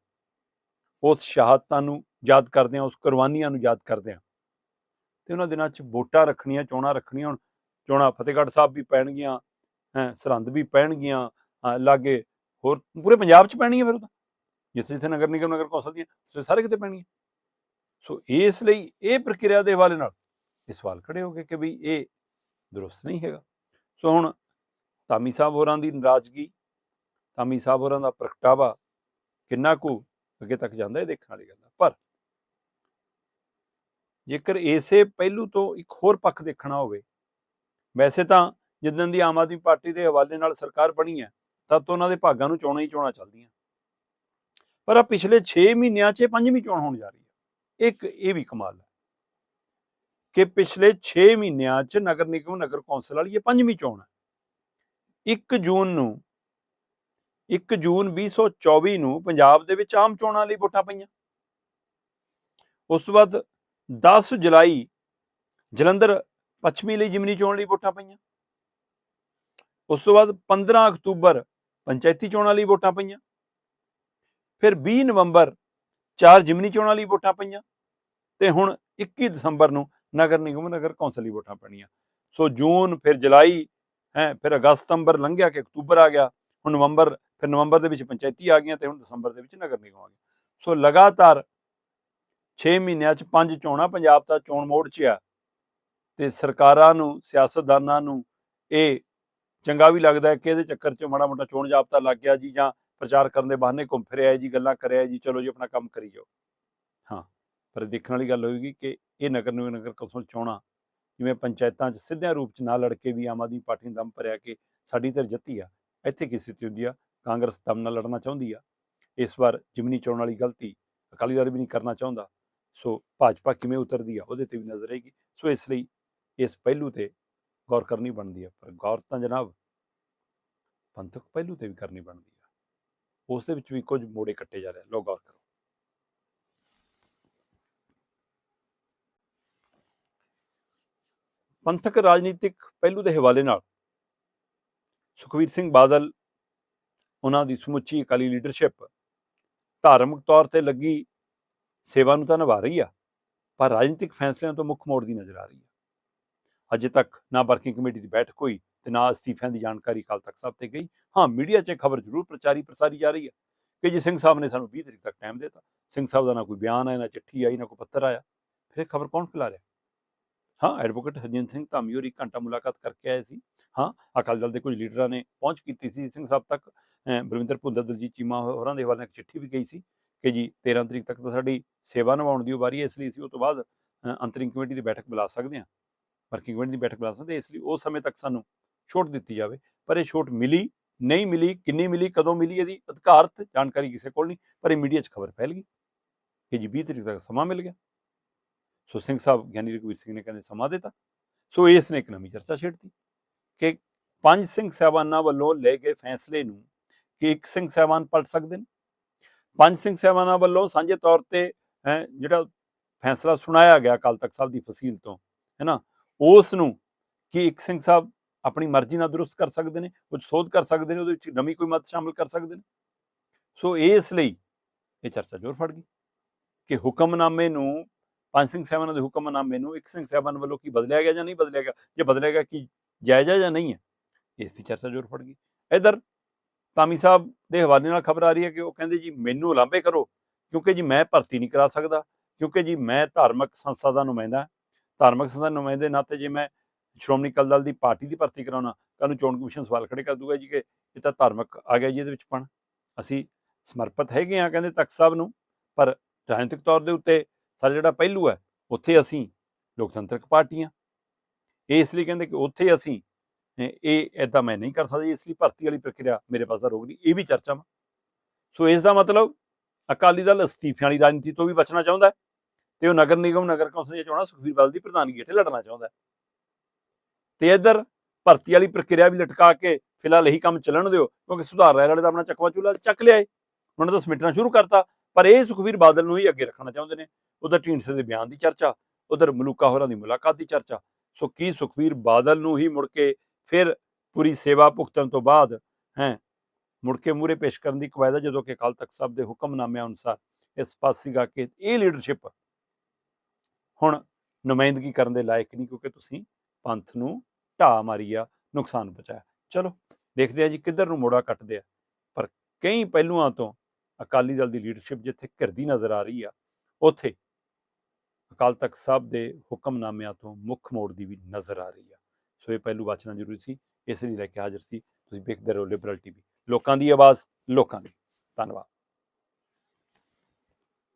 ਉਸ ਸ਼ਹਾਦਤਾਂ ਨੂੰ ਯਾਦ ਕਰਦੇ ਹਾਂ, ਉਸ ਕੁਰਬਾਨੀਆਂ ਨੂੰ ਯਾਦ ਕਰਦੇ ਹਾਂ। ਤੇ ਉਹਨਾਂ ਦਿਨਾਂ 'ਚ ਵੋਟਾਂ ਰੱਖਣੀਆਂ, ਚੋਣਾਂ ਰੱਖਣੀਆਂ ਹੁਣ, ਚੋਣਾਂ ਫਤਿਹਗੜ੍ਹ ਸਾਹਿਬ ਵੀ ਪੈਣਗੀਆਂ, ਹੈ, ਸਰਹੰਦ ਵੀ ਪੈਣਗੀਆਂ ਲਾਗੇ ਹੋਰ ਪੂਰੇ ਪੰਜਾਬ 'ਚ ਪੈਣਗੀਆਂ ਫਿਰ ਉਹ ਤਾਂ। ਜਿੱਥੇ ਜਿੱਥੇ ਨਗਰ ਨਿਗਮ, ਨਗਰ ਕੌਂਸਲ ਦੀਆਂ, ਉੱਥੇ ਸਾਰੇ ਕਿਤੇ ਪੈਣਗੀਆਂ। ਸੋ ਇਸ ਲਈ ਇਹ ਪ੍ਰਕਿਰਿਆ ਦੇ ਹਵਾਲੇ ਨਾਲ ਇਹ ਸਵਾਲ ਖੜੇ ਹੋ ਗਏ ਕਿ ਵੀ ਇਹ ਦਰੁਸਤ ਨਹੀਂ ਹੈਗਾ। ਸੋ ਹੁਣ ਧਾਮੀ ਸਾਹਿਬ ਹੋਰਾਂ ਦੀ ਨਾਰਾਜ਼ਗੀ, ਧਾਮੀ ਸਾਹਿਬ ਹੋਰਾਂ ਦਾ ਪ੍ਰਗਟਾਵਾ ਕਿੰਨਾ ਕੁ ਅੱਗੇ ਤੱਕ ਜਾਂਦਾ ਇਹ ਦੇਖਣ ਵਾਲੀ ਗੱਲ ਹੈ ਪਰ ਜੇਕਰ ਇਸੇ ਪਹਿਲੂ ਤੋਂ ਇੱਕ ਹੋਰ ਪੱਖ ਦੇਖਣਾ ਹੋਵੇ, ਵੈਸੇ ਤਾਂ ਜਿੱਦਣ ਦੀ ਆਮ ਆਦਮੀ ਪਾਰਟੀ ਦੇ ਹਵਾਲੇ ਨਾਲ ਸਰਕਾਰ ਬਣੀ ਹੈ, ਤਦ ਤੋਂ ਉਹਨਾਂ ਦੇ ਭਾਗਾਂ ਨੂੰ ਚੋਣਾਂ ਹੀ ਚੋਣਾਂ ਚੱਲਦੀਆਂ। ਪਰ ਆ ਪਿਛਲੇ 6 ਮਹੀਨਿਆਂ 'ਚ ਇਹ ਪੰਜਵੀਂ ਚੋਣ ਹੋਣ ਜਾ ਰਹੀ ਹੈ। ਇੱਕ ਇਹ ਵੀ ਕਮਾਲ ਹੈ ਕਿ ਪਿਛਲੇ 6 ਮਹੀਨਿਆਂ 'ਚ ਨਗਰ ਨਿਗਮ, ਨਗਰ ਕੌਂਸਲ ਵਾਲੀ ਇਹ ਪੰਜਵੀਂ ਚੋਣ ਹੈ। 1 ਜੂਨ ਨੂੰ 1 ਜੂਨ 2024 ਨੂੰ ਪੰਜਾਬ ਦੇ ਵਿੱਚ ਆਮ ਚੋਣਾਂ ਲਈ ਵੋਟਾਂ ਪਈਆਂ। ਉਸ ਤੋਂ ਬਾਅਦ 10 ਜੁਲਾਈ ਜਲੰਧਰ ਪੱਛਮੀ ਲਈ ਜਿਮਨੀ ਚੋਣ ਲਈ ਵੋਟਾਂ ਪਈਆਂ। ਉਸ ਤੋਂ ਬਾਅਦ 15 ਅਕਤੂਬਰ ਪੰਚਾਇਤੀ ਚੋਣਾਂ ਲਈ ਵੋਟਾਂ ਪਈਆਂ। ਫਿਰ 20 ਨਵੰਬਰ ਚਾਰ ਜਿਮਨੀ ਚੋਣਾਂ ਲਈ ਵੋਟਾਂ ਪਈਆਂ ਤੇ ਹੁਣ 21 ਦਸੰਬਰ ਨੂੰ ਨਗਰ ਨਿਗਮ ਨਗਰ ਕੌਂਸਲ ਲਈ ਵੋਟਾਂ ਪੈਣੀਆਂ। ਸੋ ਜੂਨ, ਫਿਰ ਜੁਲਾਈ ਹੈ, ਫਿਰ ਅਗਸਤ ਸਤੰਬਰ ਲੰਘਿਆ ਕਿ ਅਕਤੂਬਰ ਆ ਗਿਆ, ਹੁਣ ਨਵੰਬਰ, ਫਿਰ ਨਵੰਬਰ ਦੇ ਵਿੱਚ ਪੰਚਾਇਤੀ ਆ ਗਈਆਂ ਤੇ ਹੁਣ ਦਸੰਬਰ ਦੇ ਵਿੱਚ ਨਗਰ ਨਿਗਮ ਆ ਗਿਆ ਸੋ ਲਗਾਤਾਰ 6 ਮਹੀਨਿਆਂ 'ਚ ਪੰਜ ਚੋਣਾਂ, ਪੰਜਾਬ ਦਾ ਚੋਣ ਮੋੜ 'ਚ ਆ ਤੇ ਸਰਕਾਰਾਂ ਨੂੰ, ਸਿਆਸਤਦਾਨਾਂ ਨੂੰ ਇਹ ਚੰਗਾ ਵੀ ਲੱਗਦਾ ਹੈ ਕਿ ਇਹਦੇ ਚੱਕਰ 'ਚ ਮਾੜਾ ਮੋਟਾ ਚੋਣ ਜਾਬਤਾ ਲੱਗ ਗਿਆ ਜੀ ਜਾਂ ਪ੍ਰਚਾਰ ਕਰਨ ਦੇ ਬਹਾਨੇ ਘੁੰਮ ਫਿਰਿਆ ਜੀ, ਗੱਲਾਂ ਕਰਿਆ ਜੀ, ਚਲੋ ਜੀ ਆਪਣਾ ਕੰਮ ਕਰੀ ਜਾਓ। ਹਾਂ, ਪਰ ਦੇਖਣ ਵਾਲੀ ਗੱਲ ਹੋਏਗੀ ਕਿ ਇਹ ਨਗਰ ਨਿਗਮ, ਨਗਰ ਕੌਂਸਲ ਚੋਣਾਂ ਜਿਵੇਂ ਪੰਚਾਇਤਾਂ 'ਚ ਸਿੱਧਿਆਂ ਰੂਪ 'ਚ ਨਾ ਲੜ ਕੇ ਵੀ ਆਮ ਆਦਮੀ ਪਾਰਟੀ ਨੇ ਦਮ ਭਰਿਆ ਕਿ ਸਾਡੀ ਧਿਰ ਜਿੱਤੀ ਆ, ਇੱਥੇ ਕੀ ਸਥਿਤੀ ਹੁੰਦੀ ਆ? ਕਾਂਗਰਸ ਦਮ ਨਾਲ ਲੜਨਾ ਚਾਹੁੰਦੀ ਆ। ਇਸ ਵਾਰ ਜਿਮਨੀ ਚੋਣ ਵਾਲੀ ਗਲਤੀ ਅਕਾਲੀ ਦਲ ਵੀ ਨਹੀਂ ਕਰਨਾ ਚਾਹੁੰਦਾ। ਸੋ ਭਾਜਪਾ ਕਿਵੇਂ ਉਤਰਦੀ ਆ ਉਹਦੇ ਤੇ ਵੀ ਨਜ਼ਰ ਰਹੇਗੀ ਸੋ ਇਸ ਲਈ ਇਸ ਪਹਿਲੂ ਤੇ ਗੌਰ ਕਰਨੀ ਬਣਦੀ ਆ, ਪਰ ਗੌਰ ਤਾਂ ਜਨਾਬ ਪੰਥਕ ਪਹਿਲੂ ਤੇ ਵੀ ਕਰਨੀ ਬਣਦੀ ਆ। ਉਸ ਦੇ ਵਿੱਚ ਵੀ ਕੁਝ ਮੋੜੇ ਕੱਟੇ ਜਾ ਰਹੇ ਲੋਕ ਗੌਰ ਕਰੋ। ਪੰਥਕ ਰਾਜਨੀਤਿਕ ਪਹਿਲੂ ਦੇ ਹਵਾਲੇ ਨਾਲ ਸੁਖਵੀਰ ਸਿੰਘ ਬਾਦਲ, ਉਹਨਾਂ ਦੀ ਸਮੁੱਚੀ ਅਕਾਲੀ ਲੀਡਰਸ਼ਿਪ ਧਾਰਮਿਕ ਤੌਰ ਤੇ ਲੱਗੀ ਸੇਵਾ ਨੂੰ ਤਾਂ ਨਿਭਾ ਰਹੀ ਆ, ਪਰ ਰਾਜਨੀਤਿਕ ਫੈਸਲਿਆਂ ਤੋਂ ਮੁੱਖ ਮੋੜ ਦੀ ਨਜ਼ਰ ਆ ਰਹੀ ਆ। ਅਜੇ ਤੱਕ ਨਾ ਵਰਕਿੰਗ ਕਮੇਟੀ ਦੀ ਬੈਠਕ ਹੋਈ ਤੇ ਨਾ ਅਸਤੀਫਿਆਂ ਦੀ ਜਾਣਕਾਰੀ ਕੱਲ ਤੱਕ ਸਾਹਿਬ ਤੇ ਗਈ। ਹਾਂ, ਮੀਡੀਆ 'ਚ ਖਬਰ ਜ਼ਰੂਰ ਪ੍ਰਚਾਰੀ ਪ੍ਰਸਾਰੀ ਜਾ ਰਹੀ ਹੈ ਕਿ ਜੀ ਸਿੰਘ ਸਾਹਿਬ ਨੇ ਸਾਨੂੰ 20 ਤਰੀਕ ਤੱਕ ਟਾਈਮ ਦਿੱਤਾ, ਸਿੰਘ ਸਾਹਿਬ ਦਾ ਨਾ ਕੋਈ ਬਿਆਨ ਆਇਆ, ਨਾ ਚਿੱਠੀ ਆਈ, ਨਾ ਕੋਈ ਪੱਤਰ ਆਇਆ, ਫਿਰ ਇਹ ਖਬਰ ਕੌਣ ਫੈਲਾ ਰਿਹਾ? ਹਾਂ ਐਡਵੋਕੇਟ ਹਰਜਿੰਦਰ ਸਿੰਘ ਧਾਮੀ ਹੋਰੀ ਘੰਟਾ ਮੁਲਾਕਾਤ ਕਰਕੇ ਆਏ ਸੀ। ਹਾਂ, ਅਕਾਲੀ ਦਲ ਦੇ ਕੁਝ ਲੀਡਰਾਂ ਨੇ ਪਹੁੰਚ ਕੀਤੀ ਸੀ। ਸਿੰਘ ਸਾਹਿਬ ਤੱਕ, ਅਹ, ਬਲਵਿੰਦਰ ਭੁੰਦਰ ਦਲਜੀਤ ਚੀਮਾ ਹੋਰਾਂ ਦੇ ਹਵਾਲੇ ਨਾਲ ਇੱਕ ਚਿੱਠੀ ਵੀ ਗਈ ਸੀ ਕਿ ਜੀ 13 ਤਰੀਕ ਤੱਕ ਤਾਂ ਸਾਡੀ ਸੇਵਾ ਨਿਭਾਉਣ ਦੀ ਵਾਰੀ ਹੈ ਇਸ ਲਈ ਅਸੀਂ ਉਹ ਤੋਂ ਬਾਅਦ ਅੰਤਰਿੰਗ ਕਮੇਟੀ ਦੀ ਬੈਠਕ ਬੁਲਾ ਸਕਦੇ ਹਾਂ। ਵਰਕਿੰਗ ਕਮੇਟੀ ਦੀ ਬੈਠਕ ਬੁਲਾ ਸਕਦੇ ਇਸ ਲਈ ਉਸ ਸਮੇਂ ਤੱਕ ਸਾਨੂੰ ਛੋਟ ਦਿੱਤੀ ਜਾਵੇ। ਪਰ ਇਹ ਛੋਟ ਮਿਲੀ, ਨਹੀਂ ਮਿਲੀ, ਕਿੰਨੀ ਮਿਲੀ, ਕਦੋਂ ਮਿਲੀ, ਇਹਦੀ ਅਧਿਕਾਰਤ ਜਾਣਕਾਰੀ ਕਿਸੇ ਕੋਲ ਨਹੀਂ, ਪਰ ਇਹ ਮੀਡੀਆ 'ਚ ਖਬਰ ਫੈਲ ਗਈ ਕਿ ਜੀ 20 ਤਰੀਕ ਤੱਕ ਸਮਾਂ ਮਿਲ ਗਿਆ। ਸੋ ਸਿੰਘ ਸਾਹਿਬ ਗਿਆਨੀ ਰਘਵੀਰ ਸਿੰਘ ਨੇ ਕਹਿੰਦੇ ਸਮਾਂ ਦਿੱਤਾ। ਸੋ ਇਸ ਨੇ ਇੱਕ ਨਵੀਂ ਚਰਚਾ ਛੇੜਤੀ ਕਿ ਪੰਜ ਸਿੰਘ ਸਾਹਿਬਾਨਾਂ ਵੱਲੋਂ ਲਏ ਗਏ ਫੈਸਲੇ ਨੂੰ ਕਿ ਇੱਕ ਸਿੰਘ ਸਾਹਿਬਾਨ ਪਲਟ ਸਕਦੇ ਨੇ? ਪੰਜ ਸਿੰਘ ਸਾਹਿਬਾਨਾਂ ਵੱਲੋਂ ਸਾਂਝੇ ਤੌਰ ਤੇ ਜਿਹੜਾ ਫੈਸਲਾ ਸੁਣਾਇਆ ਗਿਆ ਅਕਾਲ ਤਖਤ ਸਾਹਿਬ ਦੀ ਫਸੀਲ ਤੋਂ ਹੈ ਨਾ ਉਸ ਨੂੰ ਕਿ ਇੱਕ ਸਿੰਘ ਸਾਹਿਬ ਆਪਣੀ ਮਰਜ਼ੀ ਨਾਲ ਦਰੁਸਤ ਕਰ ਸਕਦੇ ਨੇ? ਕੁਝ ਸੋਧ ਕਰ ਸਕਦੇ ਨੇ? ਉਹਦੇ ਵਿੱਚ ਨਵੀਂ ਕੋਈ ਮਤ ਸ਼ਾਮਲ ਕਰ ਸਕਦੇ ਨੇ? ਸੋ ਇਸ ਲਈ ਇਹ ਚਰਚਾ ਜ਼ੋਰ ਫੜ ਗਈ ਕਿ ਹੁਕਮਨਾਮੇ ਨੂੰ ਪੰਜ ਸਿੰਘ ਸਾਹਿਬਾਨਾਂ ਦੇ ਹੁਕਮਨਾਮੇ ਮੈਨੂੰ ਇੱਕ ਸਿੰਘ ਸਾਹਿਬਾਨ ਵੱਲੋਂ ਕੀ ਬਦਲਿਆ ਗਿਆ ਜਾਂ ਨਹੀਂ ਬਦਲਿਆ ਗਿਆ? ਜੇ ਬਦਲਿਆ ਗਿਆ, ਕੀ ਜਾਇਜ਼ ਹੈ ਜਾਂ ਨਹੀਂ ਹੈ? ਇਸ ਦੀ ਚਰਚਾ ਜ਼ੋਰ ਫੜ ਗਈ। ਇਧਰ ਤਾਮੀ ਸਾਹਿਬ ਦੇ ਹਵਾਲੇ ਨਾਲ ਖਬਰ ਆ ਰਹੀ ਹੈ ਕਿ ਉਹ ਕਹਿੰਦੇ ਜੀ, ਮੈਨੂੰ ਉਲਾਂਭੇ ਕਰੋ, ਕਿਉਂਕਿ ਜੀ ਮੈਂ ਭਰਤੀ ਨਹੀਂ ਕਰਾ ਸਕਦਾ, ਕਿਉਂਕਿ ਜੀ ਮੈਂ ਧਾਰਮਿਕ ਸੰਸਥਾ ਦਾ ਨੁਮਾਇੰਦਾ ਧਾਰਮਿਕ ਸੰਸਥਾ ਦੇ ਨੁਮਾਇੰਦੇ ਨਾਤੇ ਜੇ ਮੈਂ ਸ਼੍ਰੋਮਣੀ ਅਕਾਲੀ ਦਲ ਦੀ ਪਾਰਟੀ ਦੀ ਭਰਤੀ ਕਰਾਉਣਾ, ਕੱਲ੍ਹ ਨੂੰ ਚੋਣ ਕਮਿਸ਼ਨ ਸਵਾਲ ਖੜੇ ਕਰ ਦੂਗਾ ਜੀ ਕਿ ਇਹ ਤਾਂ ਧਾਰਮਿਕ ਆ ਗਿਆ ਜੀ ਇਹਦੇ ਵਿੱਚ ਪਣ। ਅਸੀਂ ਸਮਰਪਿਤ ਹੈਗੇ ਆ ਕਹਿੰਦੇ ਤਖਤ ਸਾਹਿਬ ਨੂੰ, ਪਰ ਰਾਜਨੀਤਿਕ ਤੌਰ ਦੇ ਉੱਤੇ ਸਾਡਾ ਜਿਹੜਾ ਪਹਿਲੂ ਹੈ, ਉੱਥੇ ਅਸੀਂ ਲੋਕਤੰਤਰਕ ਪਾਰਟੀਆਂ। ਇਸ ਲਈ ਕਹਿੰਦੇ ਕਿ ਉੱਥੇ ਅਸੀਂ, ਇਹ ਐਦਾਂ ਮੈਂ ਨਹੀਂ ਕਰ ਸਕਦਾ, ਇਸ ਲਈ ਭਰਤੀ ਵਾਲੀ ਪ੍ਰਕਿਰਿਆ ਮੇਰੇ ਪਾਸ ਦਾ ਰੋਗ ਨਹੀਂ, ਇਹ ਵੀ ਚਰਚਾ ਵਾ। ਸੋ ਇਸ ਦਾ ਮਤਲਬ ਅਕਾਲੀ ਦਲ ਅਸਤੀਫਿਆਂ ਵਾਲੀ ਰਾਜਨੀਤੀ ਤੋਂ ਵੀ ਬਚਣਾ ਚਾਹੁੰਦਾ ਹੈ ਤੇ ਉਹ ਨਗਰ ਨਿਗਮ, ਨਗਰ ਕੌਂਸਲ ਦੀਆਂ ਚੋਣਾਂ ਸੁਖਬੀਰ ਬਾਦਲ ਦੀ ਪ੍ਰਧਾਨਗੀ ਹੇਠ ਲੜਨਾ ਚਾਹੁੰਦਾ ਹੈ। ਤੇ ਇੱਧਰ ਭਰਤੀ ਵਾਲੀ ਪ੍ਰਕਿਰਿਆ ਵੀ ਲਟਕਾ ਕੇ ਫਿਲਹਾਲ ਇਹੀ ਕੰਮ ਚੱਲਣ ਦਿਓ, ਕਿਉਂਕਿ ਸੁਧਾਰ ਰਾਇ ਵਾਲੇ ਦਾ ਆਪਣਾ ਚੱਕਵਾ ਚੂਲਾ ਚੱਕ ਲਿਆ ਏ। ਉਹਨਾਂ ਨੇ ਸਮਿਟਣਾ ਸ਼ੁਰੂ ਕਰਤਾ ਪਰ ਇਹ ਸੁਖਬੀਰ ਬਾਦਲ ਨੂੰ ਹੀ ਅੱਗੇ ਰੱਖਣਾ ਚਾਹੁੰਦੇ ਨੇ। ਉਧਰ ਢੀਂਡਸੇ ਦੇ ਬਿਆਨ ਦੀ ਚਰਚਾ, ਉਧਰ ਮਲੂਕਾ ਹੋਰਾਂ ਦੀ ਮੁਲਾਕਾਤ ਦੀ ਚਰਚਾ। ਸੋ ਕੀ ਸੁਖਬੀਰ ਬਾਦਲ ਨੂੰ ਹੀ ਮੁੜ ਕੇ ਫਿਰ ਪੂਰੀ ਸੇਵਾ ਭੁਗਤਣ ਤੋਂ ਬਾਅਦ, ਹੈ, ਮੁੜ ਕੇ ਮੂਰੇ ਪੇਸ਼ ਕਰਨ ਦੀ ਕਵਾਇਦਾ ਜਦੋਂ ਕਿ ਅਕਾਲ ਤਖਤ ਸਾਹਿਬ ਦੇ ਹੁਕਮਨਾਮਿਆਂ ਅਨੁਸਾਰ ਇਸ ਪਾਸ ਕਿ ਇਹ ਲੀਡਰਸ਼ਿਪ ਹੁਣ ਨੁਮਾਇੰਦਗੀ ਕਰਨ ਦੇ ਲਾਇਕ ਨਹੀਂ ਕਿਉਂਕਿ ਤੁਸੀਂ ਪੰਥ ਨੂੰ ਢਾਹ ਮਾਰੀ ਆ, ਨੁਕਸਾਨ ਪਹੁੰਚਾਇਆ। ਚਲੋ, ਦੇਖਦੇ ਆ ਜੀ ਕਿੱਧਰ ਨੂੰ ਮੋੜਾ ਕੱਟਦੇ ਆ। ਪਰ ਕਈ ਪਹਿਲੂਆਂ ਤੋਂ ਅਕਾਲੀ ਦਲ ਦੀ ਲੀਡਰਸ਼ਿਪ ਜਿੱਥੇ ਘਿਰਦੀ ਨਜ਼ਰ ਆ ਰਹੀ ਆ, ਉੱਥੇ ਅਕਾਲ ਤਖਤ ਸਾਹਿਬ ਦੇ ਹੁਕਮਨਾਮਿਆਂ ਤੋਂ ਮੁੱਖ ਮੋੜ ਦੀ ਵੀ ਨਜ਼ਰ ਆ ਰਹੀ ਆ। ਸੋ ਇਹ ਪਹਿਲੂ ਵਾਚਣਾ ਜ਼ਰੂਰੀ ਸੀ, ਇਸ ਲਈ ਲੈ ਕੇ ਹਾਜ਼ਰ ਸੀ। ਤੁਸੀਂ ਵੇਖਦੇ ਰਹੋ ਲਿਬਰਲ ਟੀਵੀ ਲੋਕਾਂ ਦੀ ਆਵਾਜ਼, ਲੋਕਾਂ ਦੀ। ਧੰਨਵਾਦ।